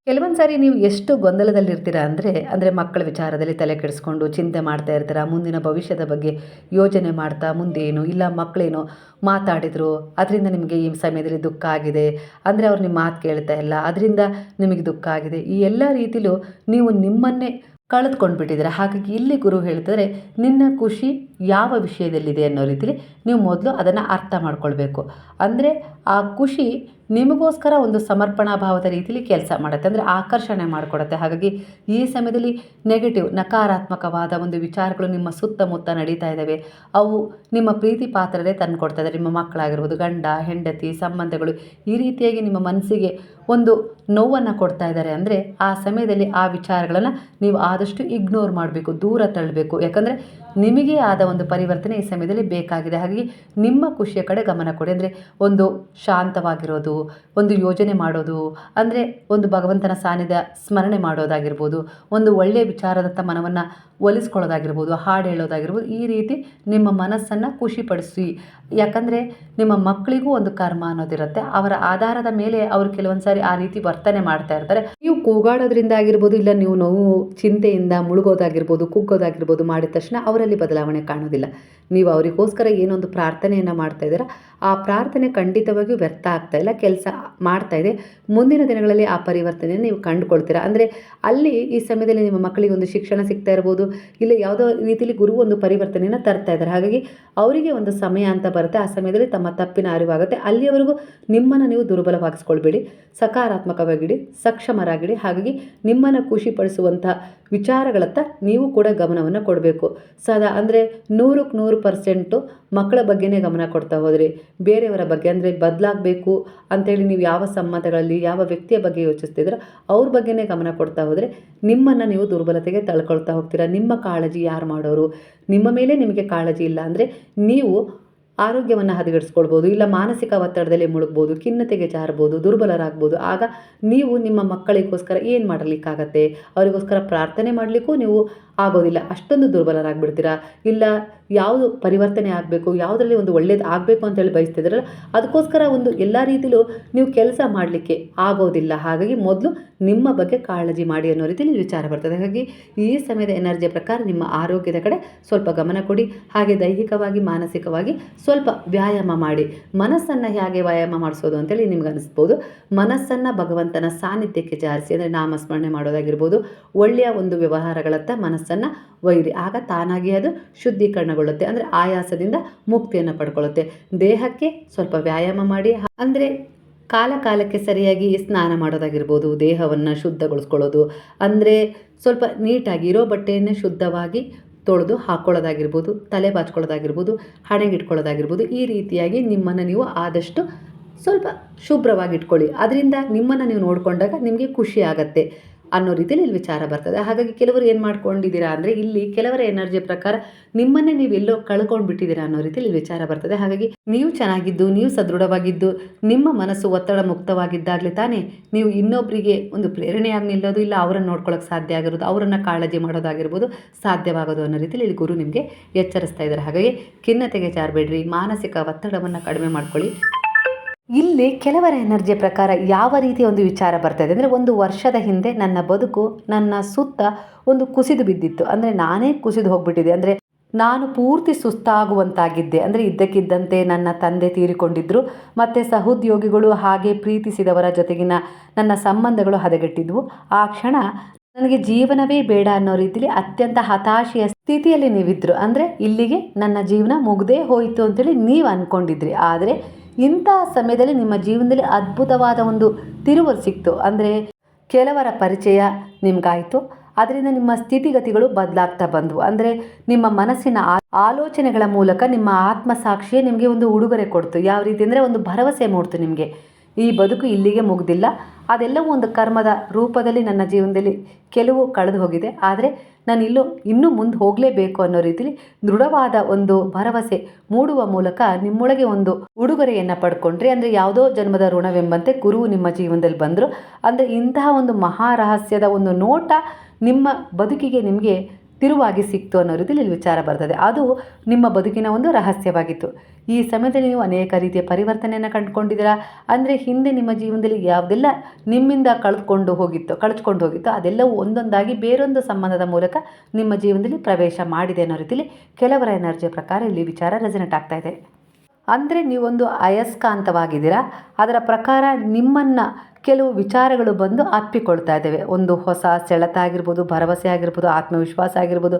ಕೆಲವೊಂದು ಸಾರಿ ನೀವು ಎಷ್ಟು ಗೊಂದಲದಲ್ಲಿರ್ತೀರಾ ಅಂದರೆ ಅಂದರೆ ಮಕ್ಕಳ ವಿಚಾರದಲ್ಲಿ ತಲೆ ಕೆಡಿಸ್ಕೊಂಡು ಚಿಂತೆ ಮಾಡ್ತಾ ಇರ್ತೀರಾ, ಮುಂದಿನ ಭವಿಷ್ಯದ ಬಗ್ಗೆ ಯೋಜನೆ ಮಾಡ್ತಾ ಮುಂದೇನು, ಇಲ್ಲ ಮಕ್ಕಳೇನೋ ಮಾತಾಡಿದರು, ಅದರಿಂದ ನಿಮಗೆ ಈ ಸಮಯದಲ್ಲಿ ದುಃಖ ಆಗಿದೆ, ಅಂದರೆ ಅವ್ರು ನಿಮ್ಮ ಮಾತು ಕೇಳ್ತಾ ಇಲ್ಲ, ಅದರಿಂದ ನಿಮಗೆ ದುಃಖ ಆಗಿದೆ, ಈ ಎಲ್ಲ ರೀತಿಲೂ ನೀವು ನಿಮ್ಮನ್ನೇ ಕಳೆದುಕೊಂಡು ಬಿಟ್ಟಿದ್ದೀರ ಹಾಗಾಗಿ ಇಲ್ಲಿ ಗುರು ಹೇಳ್ತಾರೆ ನಿನ್ನ ಖುಷಿ ಯಾವ ವಿಷಯದಲ್ಲಿದೆ ಅನ್ನೋ ರೀತಿಲಿ ನೀವು ಮೊದಲು ಅದನ್ನು ಅರ್ಥ ಮಾಡ್ಕೊಳ್ಬೇಕು. ಅಂದರೆ ಆ ಖುಷಿ ನಿಮಗೋಸ್ಕರ ಒಂದು ಸಮರ್ಪಣಾ ಭಾವದ ರೀತಿಲಿ ಕೆಲಸ ಮಾಡುತ್ತೆ. ಅಂದರೆ ಆಕರ್ಷಣೆ ಮಾಡಿಕೊಡುತ್ತೆ. ಹಾಗಾಗಿ ಈ ಸಮಯದಲ್ಲಿ ನೆಗೆಟಿವ್ ನಕಾರಾತ್ಮಕವಾದ ಒಂದು ವಿಚಾರಗಳು ನಿಮ್ಮ ಸುತ್ತಮುತ್ತ ನಡೀತಾ ಇದ್ದಾವೆ ಅವು ನಿಮ್ಮ ಪ್ರೀತಿ ಪಾತ್ರರೇ ತಂದು ಕೊಡ್ತಾ ನಿಮ್ಮ ಮಕ್ಕಳಾಗಿರ್ಬೋದು, ಗಂಡ, ಹೆಂಡತಿ, ಸಂಬಂಧಗಳು ಈ ರೀತಿಯಾಗಿ ನಿಮ್ಮ ಮನಸ್ಸಿಗೆ ಒಂದು ನೋವನ್ನು ಕೊಡ್ತಾ ಇದ್ದಾರೆ ಅಂದರೆ ಆ ಸಮಯದಲ್ಲಿ ಆ ವಿಚಾರಗಳನ್ನು ನೀವು ಆದಷ್ಟು ಇಗ್ನೋರ್ ಮಾಡಬೇಕು, ದೂರ ತಳ್ಳಬೇಕು ಯಾಕಂದರೆ ನಿಮಗೆ ಆದ ಒಂದು ಪರಿವರ್ತನೆ ಈ ಸಮಯದಲ್ಲಿ ಬೇಕಾಗಿದೆ. ಹಾಗಾಗಿ ನಿಮ್ಮ ಖುಷಿಯ ಕಡೆ ಗಮನ ಕೊಡಿ. ಅಂದರೆ ಒಂದು ಶಾಂತವಾಗಿರೋದು, ಒಂದು ಯೋಜನೆ ಮಾಡೋದು, ಅಂದರೆ ಒಂದು ಭಗವಂತನ ಸಾನ್ನಿಧ್ಯ ಸ್ಮರಣೆ ಮಾಡೋದಾಗಿರ್ಬೋದು, ಒಂದು ಒಳ್ಳೆಯ ವಿಚಾರದತ್ತ ಮನವನ್ನು ಒಲಿಸ್ಕೊಳ್ಳೋದಾಗಿರ್ಬೋದು, ಹಾಡು ಹೇಳೋದಾಗಿರ್ಬೋದು, ಈ ರೀತಿ ನಿಮ್ಮ ಮನಸ್ಸನ್ನು ಖುಷಿಪಡಿಸಿ. ಯಾಕಂದರೆ ನಿಮ್ಮ ಮಕ್ಕಳಿಗೂ ಒಂದು ಕರ್ಮ ಅನ್ನೋದಿರುತ್ತೆ. ಅವರ ಆಧಾರದ ಮೇಲೆ ಅವರು ಕೆಲವೊಂದು ಸಾರಿ ಆ ರೀತಿ ವರ್ತನೆ ಮಾಡ್ತಾ ಇರ್ತಾರೆ. ನೀವು ಕೂಗಾಡೋದ್ರಿಂದ ಆಗಿರ್ಬೋದು, ಇಲ್ಲ ನೀವು ನೋವು, ಚಿಂತೆಯಿಂದ ಮುಳುಗೋದಾಗಿರ್ಬೋದು, ಕುಗ್ಗೋದಾಗಿರ್ಬೋದು ಮಾಡಿದ ತಕ್ಷಣ ಅವರಲ್ಲಿ ಬದಲಾವಣೆ ಕಾಣೋದಿಲ್ಲ ನೀವು ಅವರಿಗೋಸ್ಕರ ಏನೊಂದು ಪ್ರಾರ್ಥನೆಯನ್ನು ಮಾಡ್ತಾ ಇದ್ದೀರಾ, ಆ ಪ್ರಾರ್ಥನೆ ಖಂಡಿತವಾಗಿಯೂ ವ್ಯರ್ಥ ಆಗ್ತಾ ಇಲ್ಲ, ಕೆಲಸ ಮಾಡ್ತಾ ಇದೆ. ಮುಂದಿನ ದಿನಗಳಲ್ಲಿ ಆ ಪರಿವರ್ತನೆಯನ್ನು ನೀವು ಕಂಡುಕೊಳ್ತೀರಾ? ಅಂದರೆ ಅಲ್ಲಿ ಈ ಸಮಯದಲ್ಲಿ ನಿಮ್ಮ ಮಕ್ಕಳಿಗೆ ಒಂದು ಶಿಕ್ಷಣ ಸಿಗ್ತಾ ಇರ್ಬೋದು, ಇಲ್ಲ ಯಾವುದೋ ರೀತಿಯಲ್ಲಿ ಗುರು ಒಂದು ಪರಿವರ್ತನೆಯನ್ನು ತರ್ತಾ ಇದ್ದಾರೆ. ಹಾಗಾಗಿ ಅವರಿಗೆ ಒಂದು ಸಮಯ ಅಂತ ಬರುತ್ತೆ. ಆ ಸಮಯದಲ್ಲಿ ತಮ್ಮ ತಪ್ಪಿನ ಅರಿವಾಗುತ್ತೆ. ಅಲ್ಲಿಯವರೆಗೂ ನಿಮ್ಮನ್ನು ನೀವು ದುರ್ಬಲವಾಗಿಸ್ಕೊಳ್ಬೇಡಿ, ಸಕಾರಾತ್ಮಕವಾಗಿಡಿ, ಸಕ್ಷಮರಾಗಿಡಿ. ಹಾಗಾಗಿ ನಿಮ್ಮನ್ನು ಖುಷಿಪಡಿಸುವಂಥ ವಿಚಾರಗಳತ್ತ ನೀವು ಕೂಡ ಗಮನವನ್ನು ಕೊಡಬೇಕು. ಸದಾ ಅಂದರೆ ನೂರಕ್ಕೆ ನೂರು ಪರ್ಸೆಂಟು ಮಕ್ಕಳ ಬಗ್ಗೆನೇ ಗಮನ ಕೊಡ್ತಾ ಹೋದ್ರಿ. ಬೇರೆಯವರ ಬಗ್ಗೆ ಅಂದರೆ ಬದಲಾಗಬೇಕು ಅಂತೇಳಿ ನೀವು ಯಾವ ಸಮ್ಮತಗಳಲ್ಲಿ ಯಾವ ವ್ಯಕ್ತಿಯ ಬಗ್ಗೆ ಯೋಚಿಸ್ತಿದ್ರೆ ಅವ್ರ ಬಗ್ಗೆನೇ ಗಮನ ಕೊಡ್ತಾ ಹೋದರೆ ನಿಮ್ಮನ್ನು ನೀವು ದುರ್ಬಲತೆಗೆ ತಳ್ಕೊಳ್ತಾ ಹೋಗ್ತೀರಾ. ನಿಮ್ಮ ಕಾಳಜಿ ಯಾರು ಮಾಡೋರು? ನಿಮ್ಮ ಮೇಲೆ ನಿಮಗೆ ಕಾಳಜಿ ಇಲ್ಲ ಅಂದರೆ ನೀವು ಆರೋಗ್ಯವನ್ನು ಹದಗೆಡಿಸ್ಕೊಳ್ಬೋದು, ಇಲ್ಲ ಮಾನಸಿಕ ಒತ್ತಡದಲ್ಲಿ ಮುಳುಗ್ಬೋದು, ಖಿನ್ನತೆಗೆ ಜಾರ್ಬೋದು, ದುರ್ಬಲರಾಗ್ಬೋದು. ಆಗ ನೀವು ನಿಮ್ಮ ಮಕ್ಕಳಿಗೋಸ್ಕರ ಏನು ಮಾಡಲಿಕ್ಕಾಗತ್ತೆ? ಅವರಿಗೋಸ್ಕರ ಪ್ರಾರ್ಥನೆ ಮಾಡಲಿಕ್ಕೂ ನೀವು ಆಗೋದಿಲ್ಲ. ಅಷ್ಟೊಂದು ದುರ್ಬಲರಾಗಿಬಿಡ್ತೀರಾ? ಇಲ್ಲ, ಯಾವುದು ಪರಿವರ್ತನೆ ಆಗಬೇಕು, ಯಾವುದರಲ್ಲಿ ಒಂದು ಒಳ್ಳೇದು ಆಗಬೇಕು ಅಂತೇಳಿ ಬಯಸ್ತಿದ್ರಲ್ಲ ಅದಕ್ಕೋಸ್ಕರ ಒಂದು ಎಲ್ಲ ರೀತಿಲೂ ನೀವು ಕೆಲಸ ಮಾಡಲಿಕ್ಕೆ ಆಗೋದಿಲ್ಲ. ಹಾಗಾಗಿ ಮೊದಲು ನಿಮ್ಮ ಬಗ್ಗೆ ಕಾಳಜಿ ಮಾಡಿ ಅನ್ನೋ ರೀತಿಯಲ್ಲಿ ವಿಚಾರ ಬರ್ತದೆ. ಹಾಗಾಗಿ ಈ ಸಮಯದ ಎನರ್ಜಿಯ ಪ್ರಕಾರ ನಿಮ್ಮ ಆರೋಗ್ಯದ ಕಡೆ ಸ್ವಲ್ಪ ಗಮನ ಕೊಡಿ. ಹಾಗೆ ದೈಹಿಕವಾಗಿ, ಮಾನಸಿಕವಾಗಿ ಸ್ವಲ್ಪ ವ್ಯಾಯಾಮ ಮಾಡಿ. ಮನಸ್ಸನ್ನು ಹೇಗೆ ವ್ಯಾಯಾಮ ಮಾಡಿಸೋದು ಅಂತೇಳಿ ನಿಮ್ಗೆ ಅನಿಸ್ಬೋದು. ಮನಸ್ಸನ್ನು ಭಗವಂತನ ಸಾನ್ನಿಧ್ಯಕ್ಕೆ ಜಾರಿಸಿ, ಅಂದರೆ ನಾಮಸ್ಮರಣೆ ಮಾಡೋದಾಗಿರ್ಬೋದು, ಒಳ್ಳೆಯ ಒಂದು ವ್ಯವಹಾರಗಳತ್ತ ಮನಸ್ಸನ್ನು ಒಯ್ಯಿರಿ ಆಗ ತಾನಾಗಿ ಅದು ಶುದ್ಧೀಕರಣಗೊಳ್ಳುತ್ತೆ. ಅಂದರೆ ಆಯಾಸದಿಂದ ಮುಕ್ತಿಯನ್ನು ಪಡ್ಕೊಳ್ಳುತ್ತೆ. ದೇಹಕ್ಕೆ ಸ್ವಲ್ಪ ವ್ಯಾಯಾಮ ಮಾಡಿ. ಅಂದರೆ ಕಾಲ ಕಾಲಕ್ಕೆ ಸರಿಯಾಗಿ ಸ್ನಾನ ಮಾಡೋದಾಗಿರ್ಬೋದು, ದೇಹವನ್ನು ಶುದ್ಧಗೊಳಿಸ್ಕೊಳ್ಳೋದು. ಅಂದರೆ ಸ್ವಲ್ಪ ನೀಟಾಗಿ ಇರೋ ಬಟ್ಟೆಯನ್ನೇ ಶುದ್ಧವಾಗಿ ತೊಳೆದು ಹಾಕ್ಕೊಳ್ಳೋದಾಗಿರ್ಬೋದು ತಲೆ ಬಾಚ್ಕೊಳ್ಳೋದಾಗಿರ್ಬೋದು, ಹಣೆಗಿಟ್ಕೊಳ್ಳೋದಾಗಿರ್ಬೋದು, ಈ ರೀತಿಯಾಗಿ ನಿಮ್ಮನ್ನು ನೀವು ಆದಷ್ಟು ಸ್ವಲ್ಪ ಶುಭ್ರವಾಗಿ ಇಟ್ಕೊಳ್ಳಿ ಅದರಿಂದ ನಿಮ್ಮನ್ನು ನೀವು ನೋಡಿಕೊಂಡಾಗ ನಿಮಗೆ ಖುಷಿ ಆಗತ್ತೆ. ಅನ್ನೋ ರೀತಿಯಲ್ಲಿ ಇಲ್ಲಿ ವಿಚಾರ ಬರ್ತದೆ. ಹಾಗಾಗಿ ಕೆಲವರು ಏನು ಮಾಡ್ಕೊಂಡಿದ್ದೀರಾ ಅಂದರೆ ಇಲ್ಲಿ ಕೆಲವರ ಎನರ್ಜಿ ಪ್ರಕಾರ ನಿಮ್ಮನ್ನೇ ನೀವು ಎಲ್ಲೋ ಕಳ್ಕೊಂಡು ಬಿಟ್ಟಿದ್ದೀರಾ ಅನ್ನೋ ರೀತಿಯಲ್ಲಿ ವಿಚಾರ ಬರ್ತದೆ. ಹಾಗಾಗಿ ನೀವು ಚೆನ್ನಾಗಿದ್ದು, ನೀವು ಸದೃಢವಾಗಿದ್ದು, ನಿಮ್ಮ ಮನಸ್ಸು ಒತ್ತಡ ಮುಕ್ತವಾಗಿದ್ದಾಗಲೇ ತಾನೇ ನೀವು ಇನ್ನೊಬ್ಬರಿಗೆ ಒಂದು ಪ್ರೇರಣೆಯಾಗಿ ನಿಲ್ಲೋದು ಇಲ್ಲ, ಅವರನ್ನು ನೋಡ್ಕೊಳ್ಳೋಕೆ ಸಾಧ್ಯ ಆಗಿರೋದು, ಅವರನ್ನು ಕಾಳಜಿ ಮಾಡೋದಾಗಿರ್ಬೋದು ಸಾಧ್ಯವಾಗೋದು ಅನ್ನೋ ರೀತಿಯಲ್ಲಿ ಇಲ್ಲಿ ಗುರು ನಿಮಗೆ ಎಚ್ಚರಿಸ್ತಾ ಇದ್ದಾರೆ. ಹಾಗಾಗಿ ಖಿನ್ನತೆಗೆ ಜಾರಬೇಡ್ರಿ, ಮಾನಸಿಕ ಒತ್ತಡವನ್ನು ಕಡಿಮೆ ಮಾಡ್ಕೊಳ್ಳಿ. ಇಲ್ಲಿ ಕೆಲವರ ಎನರ್ಜಿ ಪ್ರಕಾರ ಯಾವ ರೀತಿಯ ಒಂದು ವಿಚಾರ ಬರ್ತದೆ ಅಂದರೆ ಒಂದು ವರ್ಷದ ಹಿಂದೆ ನನ್ನ ಬದುಕು, ನನ್ನ ಸುತ್ತ ಒಂದು ಕುಸಿದು ಬಿದ್ದಿತ್ತು. ಅಂದರೆ ನಾನೇ ಕುಸಿದು ಹೋಗ್ಬಿಟ್ಟಿದೆ ಅಂದರೆ ನಾನು ಪೂರ್ತಿ ಸುಸ್ತಾಗುವಂತಾಗಿದ್ದೆ. ಅಂದರೆ ಇದ್ದಕ್ಕಿದ್ದಂತೆ ನನ್ನ ತಂದೆ ತೀರಿಕೊಂಡಿದ್ದರು ಮತ್ತು ಸಹೋದ್ಯೋಗಿಗಳು ಹಾಗೆ ಪ್ರೀತಿಸಿದವರ ಜೊತೆಗಿನ ನನ್ನ ಸಂಬಂಧಗಳು ಹದಗೆಟ್ಟಿದ್ವು. ಆ ಕ್ಷಣ ನನಗೆ ಜೀವನವೇ ಬೇಡ ಅನ್ನೋ ರೀತಿಯಲ್ಲಿ ಅತ್ಯಂತ ಹತಾಶೆಯ ಸ್ಥಿತಿಯಲ್ಲಿ ನೀವಿದ್ರು. ಅಂದರೆ ಇಲ್ಲಿಗೆ ನನ್ನ ಜೀವನ ಮುಗ್ದೇ ಹೋಯಿತು ಅಂತೇಳಿ ನೀವು ಅಂದ್ಕೊಂಡಿದ್ರಿ ಆದರೆ ಇಂತಹ ಸಮಯದಲ್ಲಿ ನಿಮ್ಮ ಜೀವನದಲ್ಲಿ ಅದ್ಭುತವಾದ ಒಂದು ತಿರುವು ಸಿಕ್ತು. ಅಂದರೆ ಕೆಲವರ ಪರಿಚಯ ನಿಮಗಾಯಿತು. ಅದರಿಂದ ನಿಮ್ಮ ಸ್ಥಿತಿಗತಿಗಳು ಬದಲಾಗ್ತಾ ಬಂದವು. ಅಂದರೆ ನಿಮ್ಮ ಮನಸ್ಸಿನ ಆಲೋಚನೆಗಳ ಮೂಲಕ ನಿಮ್ಮ ಆತ್ಮಸಾಕ್ಷಿಯೇ ನಿಮಗೆ ಒಂದು ಉಡುಗೊರೆ ಕೊಡ್ತು. ಯಾವ ರೀತಿ ಅಂದರೆ ಒಂದು ಭರವಸೆ ಮೂಡ್ತು ನಿಮಗೆ. ಈ ಬದುಕು ಇಲ್ಲಿಗೆ ಮುಗ್ದಿಲ್ಲ. ಅದೆಲ್ಲವೂ ಒಂದು ಕರ್ಮದ ರೂಪದಲ್ಲಿ ನನ್ನ ಜೀವನದಲ್ಲಿ ಕೆಲವು ಕಳೆದು ಹೋಗಿದೆ. ಆದರೆ ನಾನು ಇಲ್ಲೂ ಇನ್ನೂ ಮುಂದೆ ಹೋಗಲೇಬೇಕು ಅನ್ನೋ ರೀತಿಲಿ ದೃಢವಾದ ಒಂದು ಭರವಸೆ ಮೂಡುವ ಮೂಲಕ ನಿಮ್ಮೊಳಗೆ ಒಂದು ಉಡುಗೊರೆಯನ್ನು ಪಡ್ಕೊಂಡ್ರಿ, ಅಂದರೆ ಯಾವುದೋ ಜನ್ಮದ ಋಣವೆಂಬಂತೆ ಗುರುವು ನಿಮ್ಮ ಜೀವನದಲ್ಲಿ ಬಂದರು. ಅಂದರೆ ಇಂತಹ ಒಂದು ಮಹಾರಹಸ್ಯದ ಒಂದು ನೋಟ ನಿಮ್ಮ ಬದುಕಿಗೆ ನಿಮಗೆ ತಿರುವಾಗಿ ಸಿಕ್ತು ಅನ್ನೋ ರೀತಿಯಲ್ಲಿ ಇಲ್ಲಿ ವಿಚಾರ ಬರ್ತದೆ. ಅದು ನಿಮ್ಮ ಬದುಕಿನ ಒಂದು ರಹಸ್ಯವಾಗಿತ್ತು. ಈ ಸಮಯದಲ್ಲಿ ನೀವು ಅನೇಕ ರೀತಿಯ ಪರಿವರ್ತನೆಯನ್ನು ಕಂಡುಕೊಂಡಿದ್ದೀರಾ? ಅಂದರೆ ಹಿಂದೆ ನಿಮ್ಮ ಜೀವನದಲ್ಲಿ ಯಾವುದೆಲ್ಲ ನಿಮ್ಮಿಂದ ಕಳೆದುಕೊಂಡು ಹೋಗಿತ್ತು ಕಳೆದುಕೊಂಡು ಹೋಗಿತ್ತು, ಅದೆಲ್ಲವೂ ಒಂದೊಂದಾಗಿ ಬೇರೊಂದು ಸಂಬಂಧದ ಮೂಲಕ ನಿಮ್ಮ ಜೀವನದಲ್ಲಿ ಪ್ರವೇಶ ಮಾಡಿದೆ ಅನ್ನೋ ರೀತಿಯಲ್ಲಿ ಕೆಲವರ ಎನರ್ಜಿಯ ಪ್ರಕಾರ ಇಲ್ಲಿ ವಿಚಾರ ರೆಸನೆಟ್ ಆಗ್ತಾ ಇದೆ. ಅಂದರೆ ನೀವೊಂದು ಅಯಸ್ಕಾಂತವಾಗಿದ್ದೀರಾ? ಅದರ ಪ್ರಕಾರ ನಿಮ್ಮನ್ನು ಕೆಲವು ವಿಚಾರಗಳು ಬಂದು ಅಪ್ಪಿಕೊಳ್ತಾ ಇದ್ದಾವೆ. ಒಂದು ಹೊಸ ಸೆಳೆತ ಆಗಿರ್ಬೋದು, ಭರವಸೆ ಆಗಿರ್ಬೋದು, ಆತ್ಮವಿಶ್ವಾಸ ಆಗಿರ್ಬೋದು,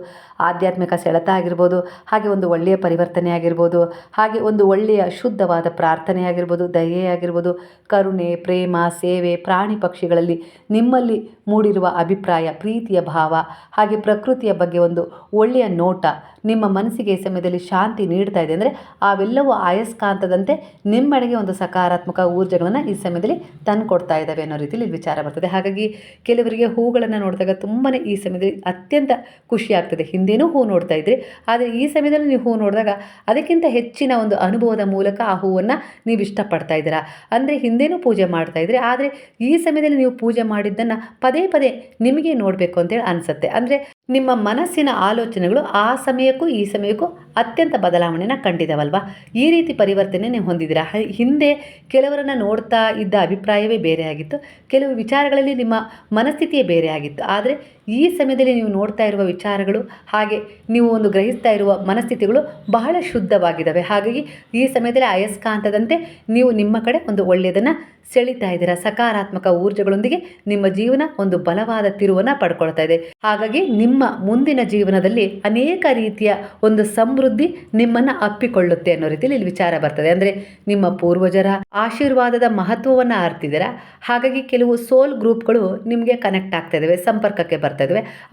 ಆಧ್ಯಾತ್ಮಿಕ ಸೆಳೆತ ಆಗಿರ್ಬೋದು, ಹಾಗೆ ಒಂದು ಒಳ್ಳೆಯ ಪರಿವರ್ತನೆ ಆಗಿರ್ಬೋದು, ಹಾಗೆ ಒಂದು ಒಳ್ಳೆಯ ಶುದ್ಧವಾದ ಪ್ರಾರ್ಥನೆ ಆಗಿರ್ಬೋದು, ದಯೆ ಆಗಿರ್ಬೋದು, ಕರುಣೆ, ಪ್ರೇಮ, ಸೇವೆ, ಪ್ರಾಣಿ ಪಕ್ಷಿಗಳಲ್ಲಿ ನಿಮ್ಮಲ್ಲಿ ಮೂಡಿರುವ ಅಭಿಪ್ರಾಯ, ಪ್ರೀತಿಯ ಭಾವ, ಹಾಗೆ ಪ್ರಕೃತಿಯ ಬಗ್ಗೆ ಒಂದು ಒಳ್ಳೆಯ ನೋಟ ನಿಮ್ಮ ಮನಸ್ಸಿಗೆ ಈ ಸಮಯದಲ್ಲಿ ಶಾಂತಿ ನೀಡ್ತಾ ಇದೆ ಅಂದರೆ ಅವೆಲ್ಲವೂ ಆಯಸ್ಕಾಂತದಂತೆ ನಿಮ್ಮೆಡೆಗೆ ಒಂದು ಸಕಾರಾತ್ಮಕ ಊರ್ಜೆಗಳನ್ನು ಈ ಸಮಯದಲ್ಲಿ ತಂದು ಕೊಡ್ತಾ ಇದ್ದಾವೆ ಅನ್ನೋ ರೀತಿಯಲ್ಲಿ ವಿಚಾರ ಬರ್ತದೆ. ಹಾಗಾಗಿ ಕೆಲವರಿಗೆ ಹೂಗಳನ್ನು ನೋಡಿದಾಗ ತುಂಬಾ ಈ ಸಮಯದಲ್ಲಿ ಅತ್ಯಂತ ಖುಷಿ ಆಗ್ತದೆ. ಹಿಂದೇನೂ ಹೂ ನೋಡ್ತಾ ಇದ್ರಿ, ಆದರೆ ಈ ಸಮಯದಲ್ಲಿ ನೀವು ಹೂ ನೋಡಿದಾಗ ಅದಕ್ಕಿಂತ ಹೆಚ್ಚಿನ ಒಂದು ಅನುಭವದ ಮೂಲಕ ಆ ಹೂವನ್ನು ನೀವು ಇಷ್ಟಪಡ್ತಾ ಇದ್ದೀರಾ? ಅಂದರೆ ಹಿಂದೇನೂ ಪೂಜೆ ಮಾಡ್ತಾ ಇದ್ರಿ, ಆದರೆ ಈ ಸಮಯದಲ್ಲಿ ನೀವು ಪೂಜೆ ಮಾಡಿದ್ದನ್ನು ಪದೇ ಪದೇ ನಿಮಗೆ ನೋಡಬೇಕು ಅಂತೇಳಿ ಅನಿಸುತ್ತೆ. ಅಂದರೆ ನಿಮ್ಮ ಮನಸ್ಸಿನ ಆಲೋಚನೆಗಳು ಆ ಸಮಯಕ್ಕೂ ಈ ಸಮಯಕ್ಕೂ ಅತ್ಯಂತ ಬದಲಾವಣೆನ ಕಂಡಿದ್ದಾವಲ್ವಾ ಈ ರೀತಿ ಪರಿವರ್ತನೆ ನೀವು ಹೊಂದಿದ್ದೀರಾ? ಹಿಂದೆ ಕೆಲವರನ್ನು ನೋಡ್ತಾ ಇದ್ದ ಅಭಿಪ್ರಾಯವೇ ಬೇರೆ ಆಗಿತ್ತು. ಕೆಲವು ವಿಚಾರಗಳಲ್ಲಿ ನಿಮ್ಮ ಮನಸ್ಥಿತಿಯೇ ಬೇರೆ ಆಗಿತ್ತು. ಆದರೆ ಈ ಸಮಯದಲ್ಲಿ ನೀವು ನೋಡ್ತಾ ಇರುವ ವಿಚಾರಗಳು ಹಾಗೆ ನೀವು ಒಂದು ಗ್ರಹಿಸ್ತಾ ಇರುವ ಮನಸ್ಥಿತಿಗಳು ಬಹಳ ಶುದ್ಧವಾಗಿದ್ದಾವೆ. ಹಾಗಾಗಿ ಈ ಸಮಯದಲ್ಲಿ ಅಯಸ್ಕಾಂತದಂತೆ ನೀವು ನಿಮ್ಮ ಕಡೆ ಒಂದು ಒಳ್ಳೆಯದನ್ನು ಸೆಳಿತಾ ಇದ್ದೀರಾ. ಸಕಾರಾತ್ಮಕ ಊರ್ಜೆಗಳೊಂದಿಗೆ ನಿಮ್ಮ ಜೀವನ ಒಂದು ಬಲವಾದ ತಿರುವನ್ನು ಪಡ್ಕೊಳ್ತಾ ಇದೆ. ಹಾಗಾಗಿ ನಿಮ್ಮ ಮುಂದಿನ ಜೀವನದಲ್ಲಿ ಅನೇಕ ರೀತಿಯ ಒಂದು ಸಮೃದ್ಧಿ ನಿಮ್ಮನ್ನು ಅಪ್ಪಿಕೊಳ್ಳುತ್ತೆ ಅನ್ನೋ ರೀತಿಯಲ್ಲಿ ಇಲ್ಲಿ ವಿಚಾರ ಬರ್ತದೆ. ಅಂದರೆ ನಿಮ್ಮ ಪೂರ್ವಜರ ಆಶೀರ್ವಾದದ ಮಹತ್ವವನ್ನು ಅರ್ತಿದ್ದೀರಾ? ಹಾಗಾಗಿ ಕೆಲವು ಸೋಲ್ ಗ್ರೂಪ್ಗಳು ನಿಮಗೆ ಕನೆಕ್ಟ್ ಆಗ್ತಾ ಇದ್ದಾವೆ. ಸಂಪರ್ಕಕ್ಕೆ ಬರ್ತಾ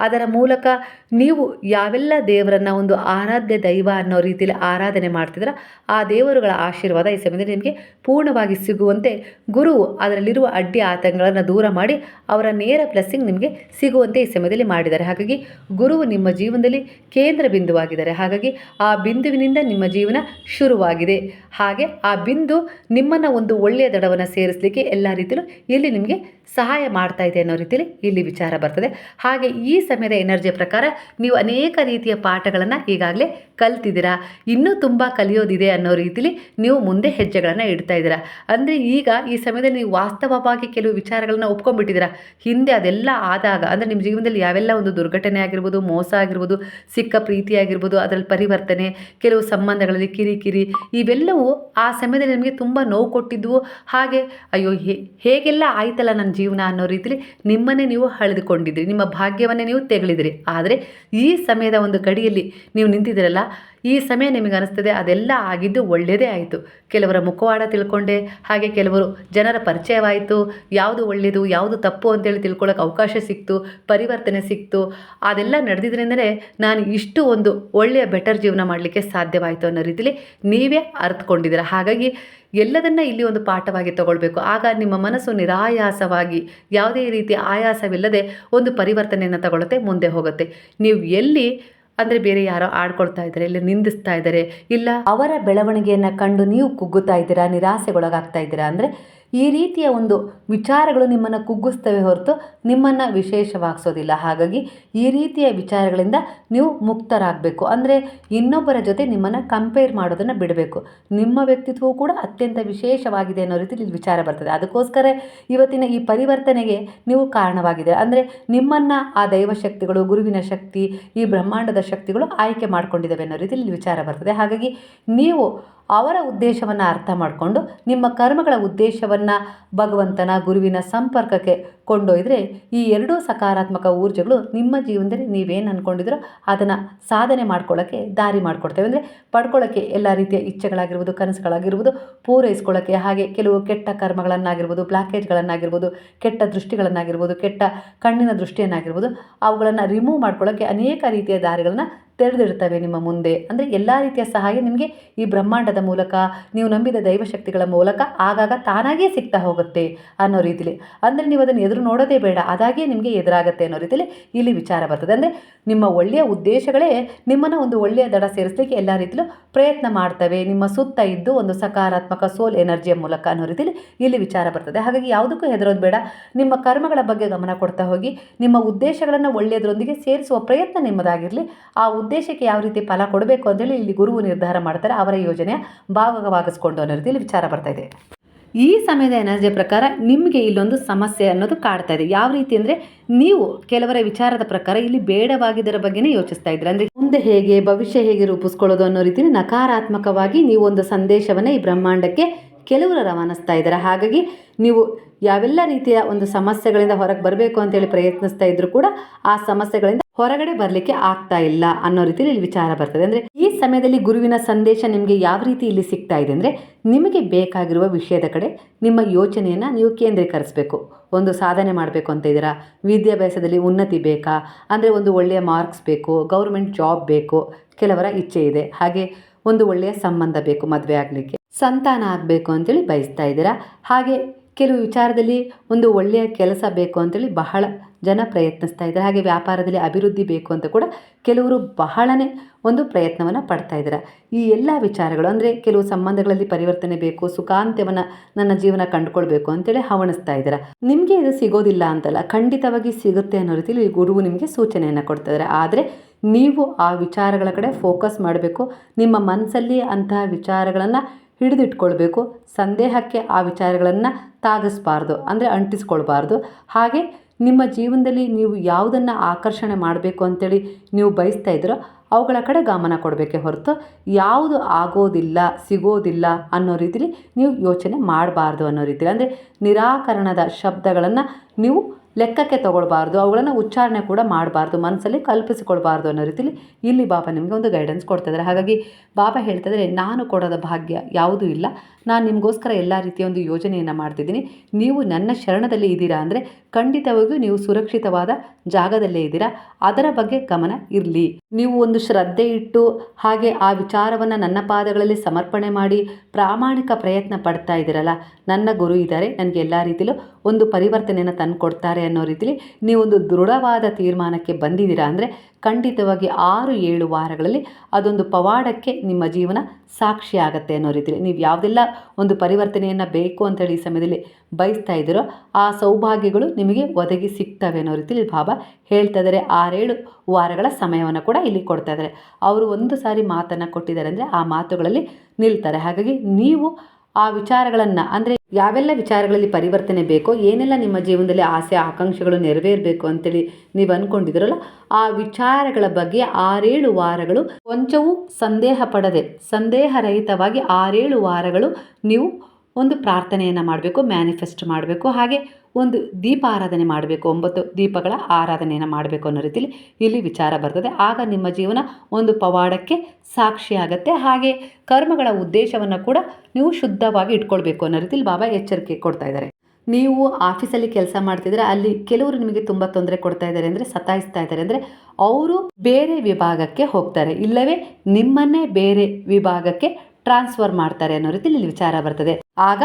ಅದರ ಮೂಲಕ ನೀವು ಯಾವೆಲ್ಲ ದೇವರನ್ನು ಒಂದು ಆರಾಧ್ಯ ದೈವ ಅನ್ನೋ ರೀತಿಯಲ್ಲಿ ಆರಾಧನೆ ಮಾಡ್ತಿದ್ರ, ಆ ದೇವರುಗಳ ಆಶೀರ್ವಾದ ಈ ಸಮಯದಲ್ಲಿ ನಿಮಗೆ ಪೂರ್ಣವಾಗಿ ಸಿಗುವಂತೆ ಗುರು ಅದರಲ್ಲಿರುವ ಅಡ್ಡಿ ಆತಂಕಗಳನ್ನು ದೂರ ಮಾಡಿ ಅವರ ನೇರ ಪ್ಲಸ್ಸಿಂಗ್ ನಿಮಗೆ ಸಿಗುವಂತೆ ಈ ಸಮಯದಲ್ಲಿ ಮಾಡಿದ್ದಾರೆ. ಹಾಗಾಗಿ ಗುರುವು ನಿಮ್ಮ ಜೀವನದಲ್ಲಿ ಕೇಂದ್ರ ಬಿಂದುವಾಗಿದ್ದಾರೆ. ಹಾಗಾಗಿ ಆ ಬಿಂದುವಿನಿಂದ ನಿಮ್ಮ ಜೀವನ ಶುರುವಾಗಿದೆ. ಹಾಗೆ ಆ ಬಿಂದು ನಿಮ್ಮನ್ನು ಒಂದು ಒಳ್ಳೆಯ ದಡವನ್ನು ಸೇರಿಸಲಿಕ್ಕೆ ಎಲ್ಲ ರೀತಿಯಲ್ಲೂ ಇಲ್ಲಿ ನಿಮಗೆ ಸಹಾಯ ಮಾಡ್ತಾ ಇದೆ ಅನ್ನೋ ರೀತಿಯಲ್ಲಿ ಇಲ್ಲಿ ವಿಚಾರ ಬರ್ತದೆ. ಹಾಗೆ ಈ ಸಮಯದ ಎನರ್ಜಿ ಪ್ರಕಾರ ನೀವು ಅನೇಕ ರೀತಿಯ ಪಾಠಗಳನ್ನು ಈಗಾಗಲೇ ಕಲ್ತಿದ್ದೀರಾ? ಇನ್ನೂ ತುಂಬ ಕಲಿಯೋದಿದೆ ಅನ್ನೋ ರೀತಿಯಲ್ಲಿ ನೀವು ಮುಂದೆ ಹೆಜ್ಜೆಗಳನ್ನು ಇಡ್ತಾ ಇದ್ದೀರಾ? ಅಂದರೆ ಈಗ ಈ ಸಮಯದಲ್ಲಿ ನೀವು ವಾಸ್ತವವಾಗಿ ಕೆಲವು ವಿಚಾರಗಳನ್ನು ಒಪ್ಕೊಂಡ್ಬಿಟ್ಟಿದ್ದೀರಾ? ಹಿಂದೆ ಅದೆಲ್ಲ ಆದಾಗ, ಅಂದರೆ ನಿಮ್ಮ ಜೀವನದಲ್ಲಿ ಯಾವೆಲ್ಲ ಒಂದು ದುರ್ಘಟನೆ ಆಗಿರ್ಬೋದು, ಮೋಸ ಆಗಿರ್ಬೋದು, ಸಿಕ್ಕ ಪ್ರೀತಿ ಆಗಿರ್ಬೋದು, ಅದರಲ್ಲಿ ಪರಿವರ್ತನೆ, ಕೆಲವು ಸಂಬಂಧಗಳಲ್ಲಿ ಕಿರಿಕಿರಿ, ಇವೆಲ್ಲವೂ ಆ ಸಮಯದಲ್ಲಿ ನಿಮಗೆ ತುಂಬ ನೋವು ಕೊಟ್ಟಿದ್ವು. ಹಾಗೆ, ಅಯ್ಯೋ ಹೇಗೆಲ್ಲ ಆಯ್ತಲ್ಲ ನನ್ನ ಜೀವನ ಅನ್ನೋ ರೀತಿಲಿ ನಿಮ್ಮನ್ನೇ ನೀವು ಹಳೆದುಕೊಂಡಿದ್ರಿ ನಿಮ್ಮ ಭಾಗ್ಯವನ್ನೇ ನೀವು ತೆಗಳಿದಿರಿ. ಆದರೆ ಈ ಸಮಯದ ಒಂದು ಗಡಿಯಲ್ಲಿ ನೀವು ನಿಂತಿದ್ದೀರಲ್ಲ, ಈ ಸಮಯ ನಿಮಗೆ ಅನಿಸ್ತದೆ, ಅದೆಲ್ಲ ಆಗಿದ್ದು ಒಳ್ಳೆಯದೇ ಆಯಿತು. ಕೆಲವರ ಮುಖವಾಡ ತಿಳ್ಕೊಂಡೆ, ಹಾಗೆ ಕೆಲವರು ಜನರ ಪರಿಚಯವಾಯಿತು, ಯಾವುದು ಒಳ್ಳೆಯದು ಯಾವುದು ತಪ್ಪು ಅಂತೇಳಿ ತಿಳ್ಕೊಳ್ಳೋಕೆ ಅವಕಾಶ ಸಿಕ್ತು, ಪರಿವರ್ತನೆ ಸಿಕ್ತು. ಅದೆಲ್ಲ ನಡೆದಿದ್ರಿಂದಲೇ ನಾನು ಇಷ್ಟು ಒಂದು ಒಳ್ಳೆಯ ಬೆಟರ್ ಜೀವನ ಮಾಡಲಿಕ್ಕೆ ಸಾಧ್ಯವಾಯಿತು ಅನ್ನೋ ರೀತಿಲಿ ನೀವೇ ಅರ್ಥಕೊಂಡಿದ್ದೀರ ಹಾಗಾಗಿ ಎಲ್ಲದನ್ನ ಇಲ್ಲಿ ಒಂದು ಪಾಠವಾಗಿ ತಗೊಳ್ಬೇಕು. ಆಗ ನಿಮ್ಮ ಮನಸ್ಸು ನಿರಾಯಾಸವಾಗಿ, ಯಾವುದೇ ರೀತಿ ಆಯಾಸವಿಲ್ಲದೆ ಒಂದು ಪರಿವರ್ತನೆಯನ್ನು ತಗೊಳುತ್ತೆ ಮುಂದೆ ಹೋಗುತ್ತೆ. ನೀವು ಎಲ್ಲಿ ಅಂದರೆ ಬೇರೆ ಯಾರೋ ಆಡ್ಕೊಳ್ತಾ ಇದ್ದಾರೆ ಇಲ್ಲ ನಿಂದಿಸ್ತಾ ಇದ್ದಾರೆ, ಇಲ್ಲ ಅವರ ಬೆಳವಣಿಗೆಯನ್ನು ಕಂಡು ನೀವು ಕುಗ್ಗುತ್ತಾ ಇದ್ದೀರಾ, ನಿರಾಸೆಗೊಳಗಾಗ್ತಾ ಇದ್ದೀರಾ ಅಂದರೆ ಈ ರೀತಿಯ ಒಂದು ವಿಚಾರಗಳು ನಿಮ್ಮನ್ನು ಕುಗ್ಗಿಸ್ತವೆ ಹೊರತು ನಿಮ್ಮನ್ನು ವಿಶೇಷವಾಗಿಸೋದಿಲ್ಲ. ಹಾಗಾಗಿ ಈ ರೀತಿಯ ವಿಚಾರಗಳಿಂದ ನೀವು ಮುಕ್ತರಾಗಬೇಕು. ಅಂದರೆ ಇನ್ನೊಬ್ಬರ ಜೊತೆ ನಿಮ್ಮನ್ನು ಕಂಪೇರ್ ಮಾಡೋದನ್ನು ಬಿಡಬೇಕು. ನಿಮ್ಮ ವ್ಯಕ್ತಿತ್ವವು ಕೂಡ ಅತ್ಯಂತ ವಿಶೇಷವಾಗಿದೆ ಅನ್ನೋ ಇಲ್ಲಿ ವಿಚಾರ ಬರ್ತದೆ. ಅದಕ್ಕೋಸ್ಕರ ಇವತ್ತಿನ ಈ ಪರಿವರ್ತನೆಗೆ ನೀವು ಕಾರಣವಾಗಿದೆ ಅಂದರೆ ನಿಮ್ಮನ್ನು ಆ ದೈವಶಕ್ತಿಗಳು, ಗುರುವಿನ ಶಕ್ತಿ, ಈ ಬ್ರಹ್ಮಾಂಡದ ಶಕ್ತಿಗಳು ಆಯ್ಕೆ ಮಾಡ್ಕೊಂಡಿದ್ದಾವೆ ಅನ್ನೋ ಇಲ್ಲಿ ವಿಚಾರ ಬರ್ತದೆ. ಹಾಗಾಗಿ ನೀವು ಅವರ ಉದ್ದೇಶವನ್ನು ಅರ್ಥ ಮಾಡಿಕೊಂಡು ನಿಮ್ಮ ಕರ್ಮಗಳ ಉದ್ದೇಶವನ್ನು ಭಗವಂತನ ಗುರುವಿನ ಸಂಪರ್ಕಕ್ಕೆ ಕೊಂಡೊಯ್ದರೆ ಈ ಎರಡೂ ಸಕಾರಾತ್ಮಕ ಊರ್ಜೆಗಳು ನಿಮ್ಮ ಜೀವನದಲ್ಲಿ ನೀವೇನು ಅಂದ್ಕೊಂಡಿದ್ರೋ ಅದನ್ನು ಸಾಧನೆ ಮಾಡ್ಕೊಳ್ಳೋಕ್ಕೆ ದಾರಿ ಮಾಡಿಕೊಡ್ತೇವೆ. ಅಂದರೆ ಪಡ್ಕೊಳ್ಳೋಕ್ಕೆ ಎಲ್ಲ ರೀತಿಯ ಇಚ್ಛೆಗಳಾಗಿರ್ಬೋದು, ಕನಸುಗಳಾಗಿರ್ಬೋದು ಪೂರೈಸ್ಕೊಳ್ಳೋಕ್ಕೆ ಹಾಗೆ ಕೆಲವು ಕೆಟ್ಟ ಕರ್ಮಗಳನ್ನಾಗಿರ್ಬೋದು ಬ್ಲಾಕೇಜ್ಗಳನ್ನಾಗಿರ್ಬೋದು ಕೆಟ್ಟ ದೃಷ್ಟಿಗಳನ್ನಾಗಿರ್ಬೋದು, ಕೆಟ್ಟ ಕಣ್ಣಿನ ದೃಷ್ಟಿಯನ್ನಾಗಿರ್ಬೋದು, ಅವುಗಳನ್ನು ರಿಮೂವ್ ಮಾಡ್ಕೊಳ್ಳೋಕ್ಕೆ ಅನೇಕ ರೀತಿಯ ದಾರಿಗಳನ್ನ ತೆರೆದಿಡ್ತವೆ ನಿಮ್ಮ ಮುಂದೆ. ಅಂದರೆ ಎಲ್ಲ ರೀತಿಯ ಸಹಾಯ ನಿಮಗೆ ಈ ಬ್ರಹ್ಮಾಂಡದ ಮೂಲಕ, ನೀವು ನಂಬಿದ ದೈವಶಕ್ತಿಗಳ ಮೂಲಕ ಆಗಾಗ ತಾನಾಗೇ ಸಿಗ್ತಾ ಹೋಗುತ್ತೆ ಅನ್ನೋ ರೀತಿಲಿ. ಅಂದರೆ ನೀವು ಅದನ್ನು ಎದುರು ನೋಡೋದೇ ಬೇಡ. ಅದಾಗಿಯೇ ನಿಮಗೆ ಎದುರಾಗುತ್ತೆ ಅನ್ನೋ ರೀತಿಯಲ್ಲಿ ಇಲ್ಲಿ ವಿಚಾರ ಬರ್ತದೆ. ಅಂದರೆ ನಿಮ್ಮ ಒಳ್ಳೆಯ ಉದ್ದೇಶಗಳೇ ನಿಮ್ಮನ್ನು ಒಂದು ಒಳ್ಳೆಯ ದಡ ಸೇರಿಸಲಿಕ್ಕೆ ಎಲ್ಲ ರೀತಿಯಲ್ಲೂ ಪ್ರಯತ್ನ ಮಾಡ್ತವೆ. ನಿಮ್ಮ ಸುತ್ತ ಇದ್ದು ಒಂದು ಸಕಾರಾತ್ಮಕ ಸೋಲ್ ಎನರ್ಜಿಯ ಮೂಲಕ ಅನ್ನೋ ರೀತಿಯಲ್ಲಿ ಇಲ್ಲಿ ವಿಚಾರ ಬರ್ತದೆ. ಹಾಗಾಗಿ ಯಾವುದಕ್ಕೂ ಹೆದರೋದು ಬೇಡ. ನಿಮ್ಮ ಕರ್ಮಗಳ ಬಗ್ಗೆ ಗಮನ ಕೊಡ್ತಾ ಹೋಗಿ. ನಿಮ್ಮ ಉದ್ದೇಶಗಳನ್ನು ಒಳ್ಳೆಯದರೊಂದಿಗೆ ಸೇರಿಸುವ ಪ್ರಯತ್ನ ನಿಮ್ಮದಾಗಿರಲಿ. ಆ ಉದ್ದೇಶಕ್ಕೆ ಯಾವ ರೀತಿ ಫಲ ಕೊಡಬೇಕು ಅಂತೇಳಿ ಇಲ್ಲಿ ಗುರುವು ನಿರ್ಧಾರ ಮಾಡ್ತಾರೆ. ಅವರ ಯೋಜನೆಯ ಭಾಗವಾಗಿಸ್ಕೊಂಡು ಅನ್ನೋ ರೀತಿಯಲ್ಲಿ ವಿಚಾರ ಬರ್ತಾ ಇದೆ. ಈ ಸಮಯದ ಎನರ್ಜಿಯ ಪ್ರಕಾರ ನಿಮಗೆ ಇಲ್ಲೊಂದು ಸಮಸ್ಯೆ ಅನ್ನೋದು ಕಾಡ್ತಾ ಇದೆ. ಯಾವ ರೀತಿ ಅಂದರೆ ನೀವು ಕೆಲವರ ವಿಚಾರದ ಪ್ರಕಾರ ಇಲ್ಲಿ ಬೇಡವಾಗಿದ್ದರ ಬಗ್ಗೆನೇ ಯೋಚಿಸ್ತಾ ಇದ್ದೀರ. ಅಂದರೆ ಮುಂದೆ ಹೇಗೆ, ಭವಿಷ್ಯ ಹೇಗೆ ರೂಪಿಸ್ಕೊಳ್ಳೋದು ಅನ್ನೋ ರೀತಿಯಲ್ಲಿ ನಕಾರಾತ್ಮಕವಾಗಿ ನೀವು ಒಂದು ಸಂದೇಶವನ್ನು ಈ ಬ್ರಹ್ಮಾಂಡಕ್ಕೆ ಕೆಲವರು ರವಾನಿಸ್ತಾ ಇದ್ದಾರೆ. ಹಾಗಾಗಿ ನೀವು ಯಾವೆಲ್ಲ ರೀತಿಯ ಒಂದು ಸಮಸ್ಯೆಗಳಿಂದ ಹೊರಗೆ ಬರಬೇಕು ಅಂತೇಳಿ ಪ್ರಯತ್ನಿಸ್ತಾ ಇದ್ರು ಕೂಡ ಆ ಸಮಸ್ಯೆಗಳಿಂದ ಹೊರಗಡೆ ಬರಲಿಕ್ಕೆ ಆಗ್ತಾ ಇಲ್ಲ ಅನ್ನೋ ರೀತಿಯಲ್ಲಿ ಇಲ್ಲಿ ವಿಚಾರ ಬರ್ತದೆ. ಅಂದರೆ ಈ ಸಮಯದಲ್ಲಿ ಗುರುವಿನ ಸಂದೇಶ ನಿಮಗೆ ಯಾವ ರೀತಿ ಇಲ್ಲಿ ಸಿಗ್ತಾ ಇದೆ ಅಂದರೆ ನಿಮಗೆ ಬೇಕಾಗಿರುವ ವಿಷಯದ ಕಡೆ ನಿಮ್ಮ ಯೋಚನೆಯನ್ನು ನೀವು ಕೇಂದ್ರೀಕರಿಸಬೇಕು. ಒಂದು ಸಾಧನೆ ಮಾಡಬೇಕು ಅಂತ ಇದ್ದೀರಾ? ವಿದ್ಯಾಭ್ಯಾಸದಲ್ಲಿ ಉನ್ನತಿ ಬೇಕಾ? ಅಂದರೆ ಒಂದು ಒಳ್ಳೆಯ ಮಾರ್ಕ್ಸ್ ಬೇಕು, ಗೌರ್ಮೆಂಟ್ ಜಾಬ್ ಬೇಕು, ಕೆಲವರ ಇಚ್ಛೆ ಇದೆ. ಹಾಗೆ ಒಂದು ಒಳ್ಳೆಯ ಸಂಬಂಧ ಬೇಕು ಮದುವೆ ಆಗಲಿಕ್ಕೆ. ಸಂತಾನ ಆಗಬೇಕು ಅಂತೇಳಿ ಬಯಸ್ತಾ ಇದ್ದೀರಾ? ಹಾಗೆ ಕೆಲವು ವಿಚಾರದಲ್ಲಿ ಒಂದು ಒಳ್ಳೆಯ ಕೆಲಸ ಬೇಕು ಅಂತೇಳಿ ಬಹಳ ಜನ ಪ್ರಯತ್ನಿಸ್ತಾ ಇದ್ದಾರೆ. ಹಾಗೆ ವ್ಯಾಪಾರದಲ್ಲಿ ಅಭಿವೃದ್ಧಿ ಬೇಕು ಅಂತ ಕೂಡ ಕೆಲವರು ಬಹಳನೇ ಒಂದು ಪ್ರಯತ್ನವನ್ನು ಪಡ್ತಾ ಇದ್ದಾರೆ. ಈ ಎಲ್ಲ ವಿಚಾರಗಳು ಅಂದರೆ ಕೆಲವು ಸಂಬಂಧಗಳಲ್ಲಿ ಪರಿವರ್ತನೆ ಬೇಕು, ಸುಖಾಂತ್ಯವನ್ನು ನನ್ನ ಜೀವನ ಕಂಡುಕೊಳ್ಬೇಕು ಅಂತೇಳಿ ಹವಣಿಸ್ತಾ ಇದ್ದಾರೆ. ನಿಮಗೆ ಇದು ಸಿಗೋದಿಲ್ಲ ಅಂತಲ್ಲ, ಖಂಡಿತವಾಗಿ ಸಿಗುತ್ತೆ ಅನ್ನೋ ರೀತಿಯಲ್ಲಿ ಗುರುವು ನಿಮಗೆ ಸೂಚನೆಯನ್ನು ಕೊಡ್ತಾ ಇದ್ದಾರೆ. ಆದರೆ ನೀವು ಆ ವಿಚಾರಗಳ ಕಡೆ ಫೋಕಸ್ ಮಾಡಬೇಕು. ನಿಮ್ಮ ಮನಸ್ಸಲ್ಲಿ ಅಂತಹ ವಿಚಾರಗಳನ್ನು ಹಿಡಿದಿಟ್ಕೊಳ್ಬೇಕು. ಸಂದೇಹಕ್ಕೆ ಆ ವಿಚಾರಗಳನ್ನು ತಾಗಿಸ್ಬಾರ್ದು, ಅಂದರೆ ಅಂಟಿಸ್ಕೊಳ್ಬಾರ್ದು. ಹಾಗೆ ನಿಮ್ಮ ಜೀವನದಲ್ಲಿ ನೀವು ಯಾವುದನ್ನು ಆಕರ್ಷಣೆ ಮಾಡಬೇಕು ಅಂತೇಳಿ ನೀವು ಬಯಸ್ತಾ ಇದ್ದೀರೋ ಅವುಗಳ ಕಡೆ ಗಮನ ಕೊಡಬೇಕೆ ಹೊರತು ಯಾವುದು ಆಗೋದಿಲ್ಲ, ಸಿಗೋದಿಲ್ಲ ಅನ್ನೋ ರೀತಿಲಿ ನೀವು ಯೋಚನೆ ಮಾಡಬಾರ್ದು ಅನ್ನೋ ರೀತಿಲಿ. ಅಂದರೆ ನಿರಾಕರಣದ ಶಬ್ದಗಳನ್ನು ನೀವು ಲೆಕ್ಕಕ್ಕೆ ತಗೊಳ್ಬಾರ್ದು, ಅವುಗಳನ್ನು ಉಚ್ಚಾರಣೆ ಕೂಡ ಮಾಡಬಾರ್ದು, ಮನಸ್ಸಲ್ಲಿ ಕಲ್ಪಿಸಿಕೊಳ್ಬಾರ್ದು ಅನ್ನೋ ರೀತಿಲಿ ಇಲ್ಲಿ ಬಾಬಾ ನಿಮಗೆ ಒಂದು ಗೈಡೆನ್ಸ್ ಕೊಡ್ತಾಯಿದ್ದಾರೆ ಹಾಗಾಗಿ ಬಾಬಾ ಹೇಳ್ತಿದ್ರೆ, ನಾನು ಕೊಡೋದ ಭಾಗ್ಯ ಯಾವುದೂ ಇಲ್ಲ. ನಾನು ನಿಮಗೋಸ್ಕರ ಎಲ್ಲ ರೀತಿಯ ಒಂದು ಯೋಜನೆಯನ್ನು ಮಾಡ್ತಿದ್ದೀನಿ. ನೀವು ನನ್ನ ಶರಣದಲ್ಲಿ ಇದ್ದೀರಾ ಅಂದರೆ ಖಂಡಿತವಾಗಿಯೂ ನೀವು ಸುರಕ್ಷಿತವಾದ ಜಾಗದಲ್ಲೇ ಇದ್ದೀರಾ. ಅದರ ಬಗ್ಗೆ ಗಮನ ಇರಲಿ. ನೀವು ಒಂದು ಶ್ರದ್ಧೆ ಇಟ್ಟು ಹಾಗೆ ಆ ವಿಚಾರವನ್ನು ನನ್ನ ಪಾದಗಳಲ್ಲಿ ಸಮರ್ಪಣೆ ಮಾಡಿ ಪ್ರಾಮಾಣಿಕ ಪ್ರಯತ್ನ ಪಡ್ತಾ ಇದ್ದೀರಲ್ಲ, ನನ್ನ ಗುರು ಇದ್ದಾರೆ, ನನಗೆ ಎಲ್ಲ ರೀತಿಲೂ ಒಂದು ಪರಿವರ್ತನೆಯನ್ನು ತಂದು ಕೊಡ್ತಾರೆ ಅನ್ನೋ ರೀತಿಲಿ ನೀವೊಂದು ದೃಢವಾದ ತೀರ್ಮಾನಕ್ಕೆ ಬಂದಿದ್ದೀರಾ ಅಂದರೆ ಖಂಡಿತವಾಗಿ ಆರು ಏಳು ವಾರಗಳಲ್ಲಿ ಅದೊಂದು ಪವಾಡಕ್ಕೆ ನಿಮ್ಮ ಜೀವನ ಸಾಕ್ಷಿ ಆಗುತ್ತೆ ಅನ್ನೋ ರೀತಿಯಲ್ಲಿ ನೀವು ಯಾವುದೆಲ್ಲ ಒಂದು ಪರಿವರ್ತನೆಯನ್ನು ಬೇಕು ಅಂತೇಳಿ ಈ ಸಮಯದಲ್ಲಿ ಬಯಸ್ತಾ ಇದ್ದೀರೋ ಆ ಸೌಭಾಗ್ಯಗಳು ನಿಮಗೆ ಒದಗಿ ಸಿಗ್ತವೆ ಅನ್ನೋ ರೀತಿಯಲ್ಲಿ ಬಾಬಾ ಹೇಳ್ತಾ ಇದ್ದಾರೆ. ಆರೇಳು ವಾರಗಳ ಸಮಯವನ್ನು ಕೂಡ ಇಲ್ಲಿ ಕೊಡ್ತಾ ಇದ್ದಾರೆ. ಅವರು ಒಂದು ಸಾರಿ ಮಾತನ್ನು ಕೊಟ್ಟಿದ್ದಾರೆ ಅಂದರೆ ಆ ಮಾತುಗಳಲ್ಲಿ ನಿಲ್ತಾರೆ. ಹಾಗಾಗಿ ನೀವು ಆ ವಿಚಾರಗಳನ್ನು, ಅಂದರೆ ಯಾವೆಲ್ಲ ವಿಚಾರಗಳಲ್ಲಿ ಪರಿವರ್ತನೆ ಬೇಕೋ, ಏನೆಲ್ಲ ನಿಮ್ಮ ಜೀವನದಲ್ಲಿ ಆಸೆ, ಆಕಾಂಕ್ಷೆಗಳು ನೆರವೇರಬೇಕು ಅಂತೇಳಿ ನೀವು ಅಂದ್ಕೊಂಡಿದ್ದೀರಲ್ಲ ಆ ವಿಚಾರಗಳ ಬಗ್ಗೆ ಆರೇಳು ವಾರಗಳು ಕೊಂಚವೂ ಸಂದೇಹ ಪಡದೆ ಸಂದೇಹರಹಿತವಾಗಿ ಆರೇಳು ವಾರಗಳು ನೀವು ಒಂದು ಪ್ರಾರ್ಥನೆಯನ್ನು ಮಾಡಬೇಕು, ಮ್ಯಾನಿಫೆಸ್ಟ್ ಮಾಡಬೇಕು, ಹಾಗೆ ಒಂದು ದೀಪ ಆರಾಧನೆ ಮಾಡಬೇಕು, ಒಂಬತ್ತು ದೀಪಗಳ ಆರಾಧನೆಯನ್ನು ಮಾಡಬೇಕು ಅನ್ನೋ ರೀತಿಯಲ್ಲಿ ಇಲ್ಲಿ ವಿಚಾರ ಬರ್ತದೆ. ಆಗ ನಿಮ್ಮ ಜೀವನ ಒಂದು ಪವಾಡಕ್ಕೆ ಸಾಕ್ಷಿಯಾಗತ್ತೆ ಹಾಗೆ ಕರ್ಮಗಳ ಉದ್ದೇಶವನ್ನು ಕೂಡ ನೀವು ಶುದ್ಧವಾಗಿ ಇಟ್ಕೊಳ್ಬೇಕು ಅನ್ನೋ ರೀತಿಯಲ್ಲಿ ಬಾಬಾ ಎಚ್ಚರಿಕೆ ಕೊಡ್ತಾ ಇದ್ದಾರೆ. ನೀವು ಆಫೀಸಲ್ಲಿ ಕೆಲಸ ಮಾಡ್ತಿದ್ರೆ ಅಲ್ಲಿ ಕೆಲವರು ನಿಮಗೆ ತುಂಬ ತೊಂದರೆ ಕೊಡ್ತಾ ಇದ್ದಾರೆ ಅಂದರೆ, ಸತಾಯಿಸ್ತಾ ಇದ್ದಾರೆ ಅಂದರೆ, ಅವರು ಬೇರೆ ವಿಭಾಗಕ್ಕೆ ಹೋಗ್ತಾರೆ. ಇಲ್ಲವೇ ನಿಮ್ಮನ್ನೇ ಬೇರೆ ವಿಭಾಗಕ್ಕೆ ಟ್ರಾನ್ಸ್ಫರ್ ಮಾಡ್ತಾರೆ ಅನ್ನೋ ರೀತಿಯಲ್ಲಿ ಇಲ್ಲಿ ವಿಚಾರ ಬರ್ತದೆ. ಆಗ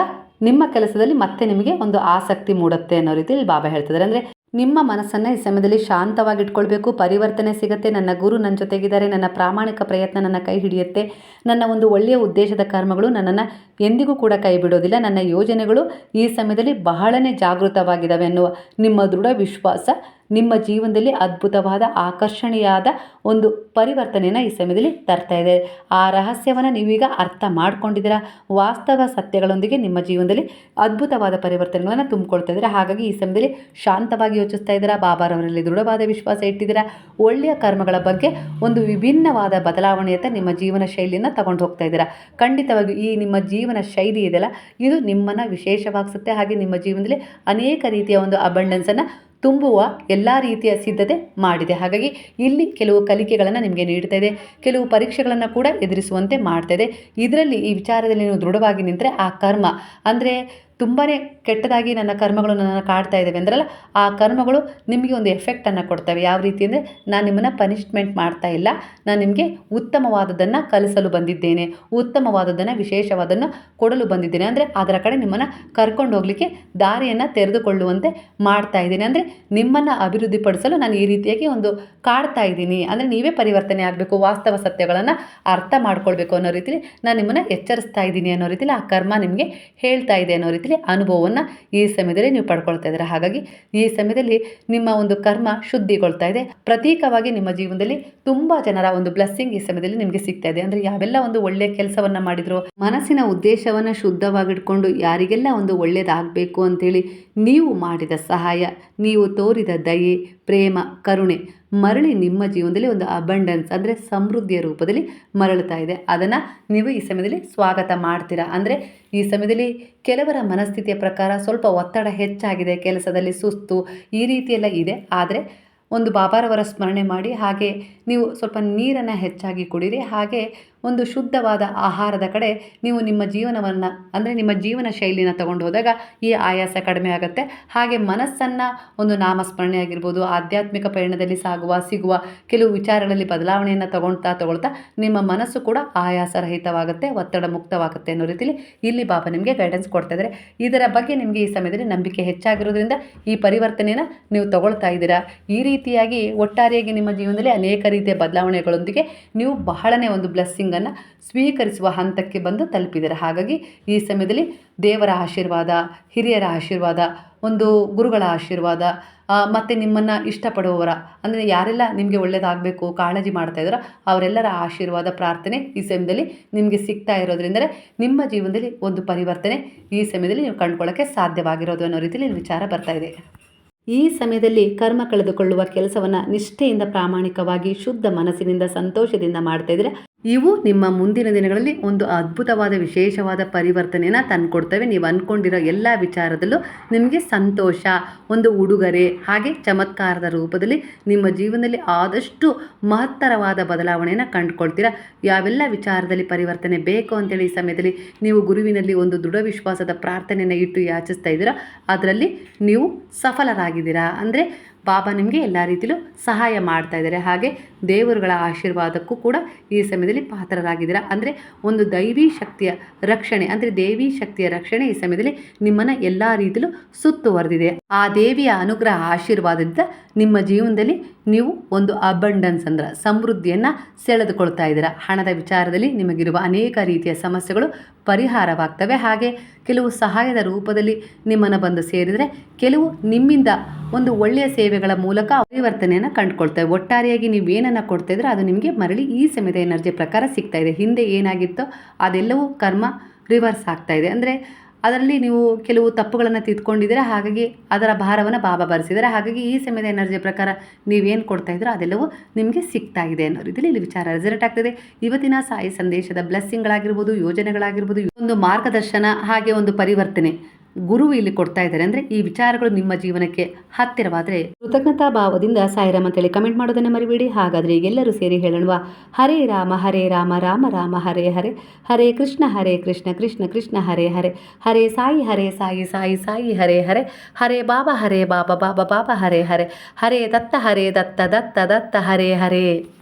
ನಿಮ್ಮ ಕೆಲಸದಲ್ಲಿ ಮತ್ತೆ ನಿಮಗೆ ಒಂದು ಆಸಕ್ತಿ ಮೂಡುತ್ತೆ ಅನ್ನೋ ರೀತಿಯಲ್ಲಿ ಬಾಬಾ ಹೇಳ್ತಿದ್ದಾರೆ. ಅಂದರೆ ನಿಮ್ಮ ಮನಸ್ಸನ್ನು ಈ ಸಮಯದಲ್ಲಿ ಶಾಂತವಾಗಿ ಇಟ್ಕೊಳ್ಬೇಕು ಪರಿವರ್ತನೆ ಸಿಗುತ್ತೆ. ನನ್ನ ಗುರು ನನ್ನ ಜೊತೆಗಿದ್ದಾರೆ. ನನ್ನ ಪ್ರಾಮಾಣಿಕ ಪ್ರಯತ್ನ ನನ್ನ ಕೈ ಹಿಡಿಯುತ್ತೆ. ನನ್ನ ಒಂದು ಒಳ್ಳೆಯ ಉದ್ದೇಶದ ಕರ್ಮಗಳು ನನ್ನನ್ನು ಎಂದಿಗೂ ಕೂಡ ಕೈ ಬಿಡೋದಿಲ್ಲ. ನನ್ನ ಯೋಜನೆಗಳು ಈ ಸಮಯದಲ್ಲಿ ಬಹಳನೇ ಜಾಗೃತವಾಗಿದ್ದಾವೆ ಅನ್ನುವ ನಿಮ್ಮ ದೃಢ ವಿಶ್ವಾಸ ನಿಮ್ಮ ಜೀವನದಲ್ಲಿ ಅದ್ಭುತವಾದ ಆಕರ್ಷಣೀಯಾದ ಒಂದು ಪರಿವರ್ತನೆಯನ್ನು ಈ ಸಮಯದಲ್ಲಿ ತರ್ತಾ ಇದೆ. ಆ ರಹಸ್ಯವನ್ನು ನೀವೀಗ ಅರ್ಥ ಮಾಡ್ಕೊಂಡಿದ್ದೀರಾ. ವಾಸ್ತವ ಸತ್ಯಗಳೊಂದಿಗೆ ನಿಮ್ಮ ಜೀವನದಲ್ಲಿ ಅದ್ಭುತವಾದ ಪರಿವರ್ತನೆಗಳನ್ನು ತುಂಬಿಕೊಳ್ತಾ ಇದ್ದೀರಾ. ಹಾಗಾಗಿ ಈ ಸಮಯದಲ್ಲಿ ಶಾಂತವಾಗಿ ಯೋಚಿಸ್ತಾ ಇದ್ದೀರಾ. ಬಾಬಾರವರಲ್ಲಿ ದೃಢವಾದ ವಿಶ್ವಾಸ ಇಟ್ಟಿದ್ದೀರಾ. ಒಳ್ಳೆಯ ಕರ್ಮಗಳ ಬಗ್ಗೆ ಒಂದು ವಿಭಿನ್ನವಾದ ಬದಲಾವಣೆಯತ್ತ ನಿಮ್ಮ ಜೀವನ ಶೈಲಿಯನ್ನು ತಗೊಂಡು ಹೋಗ್ತಾ ಇದ್ದೀರಾ. ಖಂಡಿತವಾಗಿ ಈ ನಿಮ್ಮ ಜೀವನ ಶೈಲಿ ಇದೆಯಲ್ಲ, ಇದು ನಿಮ್ಮನ್ನು ವಿಶೇಷವಾಗಿಸುತ್ತೆ. ಹಾಗೆ ನಿಮ್ಮ ಜೀವನದಲ್ಲಿ ಅನೇಕ ರೀತಿಯ ಒಂದು ಅಬಂಡೆನ್ಸನ್ನು ತುಂಬುವ ಎಲ್ಲ ರೀತಿಯ ಸಿದ್ಧತೆ ಮಾಡಿದೆ. ಹಾಗಾಗಿ ಇಲ್ಲಿ ಕೆಲವು ಕಲಿಕೆಗಳನ್ನು ನಿಮಗೆ ನೀಡ್ತಾ ಇದೆ. ಕೆಲವು ಪರೀಕ್ಷೆಗಳನ್ನು ಕೂಡ ಎದುರಿಸುವಂತೆ ಮಾಡ್ತಾ ಇದೆ. ಇದರಲ್ಲಿ ಈ ವಿಚಾರದಲ್ಲಿ ನೀವು ದೃಢವಾಗಿ ನಿಂತರೆ ಆ ಕರ್ಮ, ಅಂದರೆ ತುಂಬಾ ಕೆಟ್ಟದಾಗಿ ನನ್ನ ಕರ್ಮಗಳು ನನ್ನನ್ನು ಕಾಡ್ತಾ ಇದ್ದಾವೆ ಅಂದ್ರಲ್ಲ, ಆ ಕರ್ಮಗಳು ನಿಮಗೆ ಒಂದು ಎಫೆಕ್ಟನ್ನು ಕೊಡ್ತವೆ. ಯಾವ ರೀತಿ ಅಂದರೆ, ನಾನು ನಿಮ್ಮನ್ನು ಪನಿಷ್ಮೆಂಟ್ ಮಾಡ್ತಾ ಇಲ್ಲ, ನಾನು ನಿಮಗೆ ಉತ್ತಮವಾದದ್ದನ್ನು ಕಲಿಸಲು ಬಂದಿದ್ದೇನೆ, ಉತ್ತಮವಾದದ್ದನ್ನು ವಿಶೇಷವಾದನ್ನು ಕೊಡಲು ಬಂದಿದ್ದೇನೆ. ಅಂದರೆ, ಅದರ ಕಡೆ ನಿಮ್ಮನ್ನು ಕರ್ಕೊಂಡು ಹೋಗಲಿಕ್ಕೆ ದಾರಿಯನ್ನು ತೆರೆದುಕೊಳ್ಳುವಂತೆ ಮಾಡ್ತಾ ಇದ್ದೀನಿ. ಅಂದರೆ, ನಿಮ್ಮನ್ನು ಅಭಿವೃದ್ಧಿಪಡಿಸಲು ನಾನು ಈ ರೀತಿಯಾಗಿ ಒಂದು ಕಾಡ್ತಾ ಇದ್ದೀನಿ. ಅಂದರೆ, ನೀವೇ ಪರಿವರ್ತನೆ ಆಗಬೇಕು, ವಾಸ್ತವ ಸತ್ಯಗಳನ್ನು ಅರ್ಥ ಮಾಡ್ಕೊಳ್ಬೇಕು ಅನ್ನೋ ರೀತಿಲಿ ನಾನು ನಿಮ್ಮನ್ನು ಎಚ್ಚರಿಸ್ತಾ ಇದ್ದೀನಿ ಅನ್ನೋ ರೀತಿಲಿ ಆ ಕರ್ಮ ನಿಮಗೆ ಹೇಳ್ತಾ ಇದೆ ಅನ್ನೋ ರೀತಿಲಿ ಅನುಭವವನ್ನು ಈ ಸಮಯದಲ್ಲಿ ನೀವು ಪಡ್ಕೊಳ್ತಾ ಇದ್ದೀರಾ. ಹಾಗಾಗಿ ಈ ಸಮಯದಲ್ಲಿ ನಿಮ್ಮ ಒಂದು ಕರ್ಮ ಶುದ್ಧಿಗೊಳ್ತಾ ಇದೆ. ಪ್ರತೀಕವಾಗಿ ನಿಮ್ಮ ಜೀವನದಲ್ಲಿ ತುಂಬ ಜನರ ಒಂದು ಬ್ಲೆಸ್ಸಿಂಗ್ ಈ ಸಮಯದಲ್ಲಿ ನಿಮಗೆ ಸಿಗ್ತಾ ಇದೆ. ಅಂದರೆ ಯಾವೆಲ್ಲ ಒಂದು ಒಳ್ಳೆಯ ಕೆಲಸವನ್ನು ಮಾಡಿದ್ರು, ಮನಸ್ಸಿನ ಉದ್ದೇಶವನ್ನು ಶುದ್ಧವಾಗಿಟ್ಕೊಂಡು ಯಾರಿಗೆಲ್ಲ ಒಂದು ಒಳ್ಳೆಯದಾಗಬೇಕು ಅಂತೇಳಿ ನೀವು ಮಾಡಿದ ಸಹಾಯ, ನೀವು ತೋರಿದ ದಯೆ, ಪ್ರೇಮ, ಕರುಣೆ ಮರಳಿ ನಿಮ್ಮ ಜೀವನದಲ್ಲಿ ಒಂದು ಅಬಂಡೆನ್ಸ್ ಅಂದರೆ ಸಮೃದ್ಧಿಯ ರೂಪದಲ್ಲಿ ಮರಳುತ್ತಾ ಇದೆ. ಅದನ್ನು ನೀವು ಈ ಸಮಯದಲ್ಲಿ ಸ್ವಾಗತ ಮಾಡ್ತೀರಾ? ಅಂದರೆ ಈ ಸಮಯದಲ್ಲಿ ಕೆಲವರ ಮನಸ್ಥಿತಿಯ ಪ್ರಕಾರ ಸ್ವಲ್ಪ ಒತ್ತಡ ಹೆಚ್ಚಾಗಿದೆ, ಕೆಲಸದಲ್ಲಿ ಸುಸ್ತು ಈ ರೀತಿಯೆಲ್ಲ ಇದೆ. ಆದರೆ ಒಂದು ಬಾಬಾರವರ ಸ್ಮರಣೆ ಮಾಡಿ ಹಾಗೆ ನೀವು ಸ್ವಲ್ಪ ನೀರನ್ನು ಹೆಚ್ಚಾಗಿ ಕುಡೀರಿ. ಹಾಗೆ ಒಂದು ಶುದ್ಧವಾದ ಆಹಾರದ ಕಡೆ ನೀವು ನಿಮ್ಮ ಜೀವನವನ್ನು, ಅಂದರೆ ನಿಮ್ಮ ಜೀವನ ಶೈಲಿನ ತಗೊಂಡು ಹೋದಾಗ ಈ ಆಯಾಸ ಕಡಿಮೆ ಆಗುತ್ತೆ. ಹಾಗೆ ಮನಸ್ಸನ್ನು ಒಂದು ನಾಮಸ್ಮರಣೆ ಆಗಿರ್ಬೋದು, ಆಧ್ಯಾತ್ಮಿಕ ಪಯಣದಲ್ಲಿ ಸಾಗುವ, ಸಿಗುವ ಕೆಲವು ವಿಚಾರಗಳಲ್ಲಿ ಬದಲಾವಣೆಯನ್ನು ತಗೊಳ್ತಾ ತಗೊಳ್ತಾ ನಿಮ್ಮ ಮನಸ್ಸು ಕೂಡ ಆಯಾಸ ರಹಿತವಾಗುತ್ತೆ ಒತ್ತಡ ಮುಕ್ತವಾಗುತ್ತೆ ಅನ್ನೋ ರೀತಿಯಲ್ಲಿ ಇಲ್ಲಿ ಬಾಬಾ ನಿಮಗೆ ಗೈಡೆನ್ಸ್ ಕೊಡ್ತಾ ಇದ್ದಾರೆ. ಇದರ ಬಗ್ಗೆ ನಿಮಗೆ ಈ ಸಮಯದಲ್ಲಿ ನಂಬಿಕೆ ಹೆಚ್ಚಾಗಿರೋದ್ರಿಂದ ಈ ಪರಿವರ್ತನೆಯನ್ನು ನೀವು ತಗೊಳ್ತಾ ಇದ್ದೀರಾ? ಈ ರೀತಿಯಾಗಿ ಒಟ್ಟಾರೆಯಾಗಿ ನಿಮ್ಮ ಜೀವನದಲ್ಲಿ ಅನೇಕ ರೀತಿಯ ಬದಲಾವಣೆಗಳೊಂದಿಗೆ ನೀವು ಬಹಳನೇ ಒಂದು ಬ್ಲೆಸ್ಸಿಂಗನ್ನು ಸ್ವೀಕರಿಸುವ ಹಂತಕ್ಕೆ ಬಂದು ತಲುಪಿದ್ದಾರೆ ಹಾಗಾಗಿ ಈ ಸಮಯದಲ್ಲಿ ದೇವರ ಆಶೀರ್ವಾದ, ಹಿರಿಯರ ಆಶೀರ್ವಾದ, ಒಂದು ಗುರುಗಳ ಆಶೀರ್ವಾದ ಮತ್ತು ನಿಮ್ಮನ್ನು ಇಷ್ಟಪಡುವವರ, ಅಂದರೆ ಯಾರೆಲ್ಲ ನಿಮಗೆ ಒಳ್ಳೆಯದಾಗಬೇಕು ಕಾಳಜಿ ಮಾಡ್ತಾ ಇದ್ದಾರೋ ಅವರೆಲ್ಲರ ಆಶೀರ್ವಾದ, ಪ್ರಾರ್ಥನೆ ಈ ಸಮಯದಲ್ಲಿ ನಿಮಗೆ ಸಿಗ್ತಾ ಇರೋದ್ರಿಂದ ನಿಮ್ಮ ಜೀವನದಲ್ಲಿ ಒಂದು ಪರಿವರ್ತನೆ ಈ ಸಮಯದಲ್ಲಿ ನೀವು ಕಂಡುಕೊಳ್ಳೋಕ್ಕೆ ಸಾಧ್ಯವಾಗಿರೋದು ಅನ್ನೋ ರೀತಿಯಲ್ಲಿ ವಿಚಾರ ಬರ್ತಾ ಇದೆ. ಈ ಸಮಯದಲ್ಲಿ ಕರ್ಮ ಕಳೆದುಕೊಳ್ಳುವ ಕೆಲಸವನ್ನು ನಿಷ್ಠೆಯಿಂದ ಪ್ರಾಮಾಣಿಕವಾಗಿ, ಶುದ್ಧ ಮನಸ್ಸಿನಿಂದ, ಸಂತೋಷದಿಂದ ಮಾಡ್ತಾ ಇದ್ರೆ ಇವು ನಿಮ್ಮ ಮುಂದಿನ ದಿನಗಳಲ್ಲಿ ಒಂದು ಅದ್ಭುತವಾದ, ವಿಶೇಷವಾದ ಪರಿವರ್ತನೆಯನ್ನು ತಂದುಕೊಡ್ತವೆ. ನೀವು ಅಂದ್ಕೊಂಡಿರೋ ಎಲ್ಲ ವಿಚಾರದಲ್ಲೂ ನಿಮಗೆ ಸಂತೋಷ, ಒಂದು ಉಡುಗೊರೆ, ಹಾಗೆ ಚಮತ್ಕಾರದ ರೂಪದಲ್ಲಿ ನಿಮ್ಮ ಜೀವನದಲ್ಲಿ ಆದಷ್ಟು ಮಹತ್ತರವಾದ ಬದಲಾವಣೆಯನ್ನು ಕಂಡುಕೊಳ್ತೀರಾ? ಯಾವೆಲ್ಲ ವಿಚಾರದಲ್ಲಿ ಪರಿವರ್ತನೆ ಬೇಕು ಅಂತೇಳಿ ಈ ಸಮಯದಲ್ಲಿ ನೀವು ಗುರುವಿನಲ್ಲಿ ಒಂದು ದೃಢ ವಿಶ್ವಾಸದ ಪ್ರಾರ್ಥನೆಯನ್ನು ಇಟ್ಟು ಯಾಚಿಸ್ತಾ ಇದ್ದೀರಾ? ಅದರಲ್ಲಿ ನೀವು ಸಫಲರಾಗಿದ್ದೀರಾ ಅಂದರೆ ಬಾಬಾ ನಿಮಗೆ ಎಲ್ಲ ರೀತಿಯಲ್ಲೂ ಸಹಾಯ ಮಾಡ್ತಾ ಇದ್ದಾರೆ. ಹಾಗೆ ದೇವರುಗಳ ಆಶೀರ್ವಾದಕ್ಕೂ ಕೂಡ ಈ ಸಮಯದಲ್ಲಿ ಪಾತ್ರರಾಗಿದ್ದೀರಾ? ಅಂದರೆ ಒಂದು ದೈವಿ ಶಕ್ತಿಯ ರಕ್ಷಣೆ, ಅಂದರೆ ದೇವಿ ಶಕ್ತಿಯ ರಕ್ಷಣೆ ಈ ಸಮಯದಲ್ಲಿ ನಿಮ್ಮನ್ನು ಎಲ್ಲ ರೀತಿಯಲ್ಲೂ ಸುತ್ತುವರೆದಿದೆ ಆ ದೇವಿಯ ಅನುಗ್ರಹ ಆಶೀರ್ವಾದದಿಂದ ನಿಮ್ಮ ಜೀವನದಲ್ಲಿ ನೀವು ಒಂದು ಅಬಂಡನ್ಸ್ ಅಂದ್ರೆ ಸಮೃದ್ಧಿಯನ್ನು ಸೆಳೆದುಕೊಳ್ತಾ ಇದ್ದೀರಾ. ಹಣದ ವಿಚಾರದಲ್ಲಿ ನಿಮಗಿರುವ ಅನೇಕ ರೀತಿಯ ಸಮಸ್ಯೆಗಳು ಪರಿಹಾರವಾಗ್ತವೆ. ಹಾಗೆ ಕೆಲವು ಸಹಾಯದ ರೂಪದಲ್ಲಿ ನಿಮ್ಮನ್ನು ಬಂದು ಸೇರಿದರೆ ಕೆಲವು ನಿಮ್ಮಿಂದ ಒಂದು ಒಳ್ಳೆಯ ಸೇವೆಗಳ ಮೂಲಕ ಪರಿವರ್ತನೆಯನ್ನು ಕಂಡುಕೊಳ್ತವೆ. ಒಟ್ಟಾರೆಯಾಗಿ ನೀವು ಏನನ್ನು ಕೊಡ್ತಾ ಇದ್ರೆ ಅದು ನಿಮಗೆ ಮರಳಿ ಈ ಸಮಯದ ಎನರ್ಜಿ ಪ್ರಕಾರ ಸಿಗ್ತಾ ಇದೆ. ಹಿಂದೆ ಏನಾಗಿತ್ತೋ ಅದೆಲ್ಲವೂ ಕರ್ಮ ರಿವರ್ಸ್ ಆಗ್ತಾ ಇದೆ. ಅಂದರೆ ಅದರಲ್ಲಿ ನೀವು ಕೆಲವು ತಪ್ಪುಗಳನ್ನು ತಿದ್ಕೊಂಡಿದ್ದೀರ? ಹಾಗಾಗಿ ಅದರ ಭಾರವನ್ನು ಬಾಬಾ ಭರಿಸಿದ್ದಾರೆ ಹಾಗಾಗಿ ಈ ಸಮಯದ ಎನರ್ಜಿ ಪ್ರಕಾರ ನೀವೇನು ಕೊಡ್ತಾ ಇದ್ರೋ ಅದೆಲ್ಲವೂ ನಿಮಗೆ ಸಿಗ್ತಾ ಇದೆ ಅನ್ನೋ ರೀತಿಯಲ್ಲಿ ಇಲ್ಲಿ ವಿಚಾರ ರಿಸಲ್ಟ್ ಆಗ್ತದೆ. ಇವತ್ತಿನ ಸಾಯಿ ಸಂದೇಶದ ಬ್ಲೆಸ್ಸಿಂಗ್ಗಳಾಗಿರ್ಬೋದು, ಯೋಜನೆಗಳಾಗಿರ್ಬೋದು, ಒಂದು ಮಾರ್ಗದರ್ಶನ ಹಾಗೆ ಒಂದು ಪರಿವರ್ತನೆ. ಗುರು ಇಲ್ಲಿ ಕೊಡ್ತಾ ಇದ್ದಾರೆ. ಅಂದರೆ ಈ ವಿಚಾರಗಳು ನಿಮ್ಮ ಜೀವನಕ್ಕೆ ಹತ್ತಿರವಾದರೆ ಕೃತಜ್ಞತಾ ಭಾವದಿಂದ ಅಂತ ಅಂತೇಳಿ ಕಮೆಂಟ್ ಮಾಡೋದನ್ನ ಮರಿಬೇಡಿ. ಹಾಗಾದರೆ ಈಗೆಲ್ಲರೂ ಸೇರಿ ಹೇಳೋಣ ಹರೇ ರಾಮ ಹರೇ ರಾಮ ರಾಮ ರಾಮ, ಹರೇ ಹರೇ. ಹರೇ ಕೃಷ್ಣ ಹರೇ ಕೃಷ್ಣ ಕೃಷ್ಣ ಕೃಷ್ಣ, ಹರೇ ಹರೇ. ಹರೇ ಸಾಯಿ ಹರೇ ಸಾಯಿ ಸಾಯಿ ಸಾಯಿ, ಹರೇ ಹರೇ. ಹರೇ ಬಾಬಾ ಹರೇ ಬಾಬಾ ಬಾಬಾ ಬಾಬಾ, ಹರೇ ಹರೇ. ಹರೇ ದತ್ತ ಹರೇ ದತ್ತ ದತ್ತ ದತ್ತ, ಹರೇ ಹರೇ.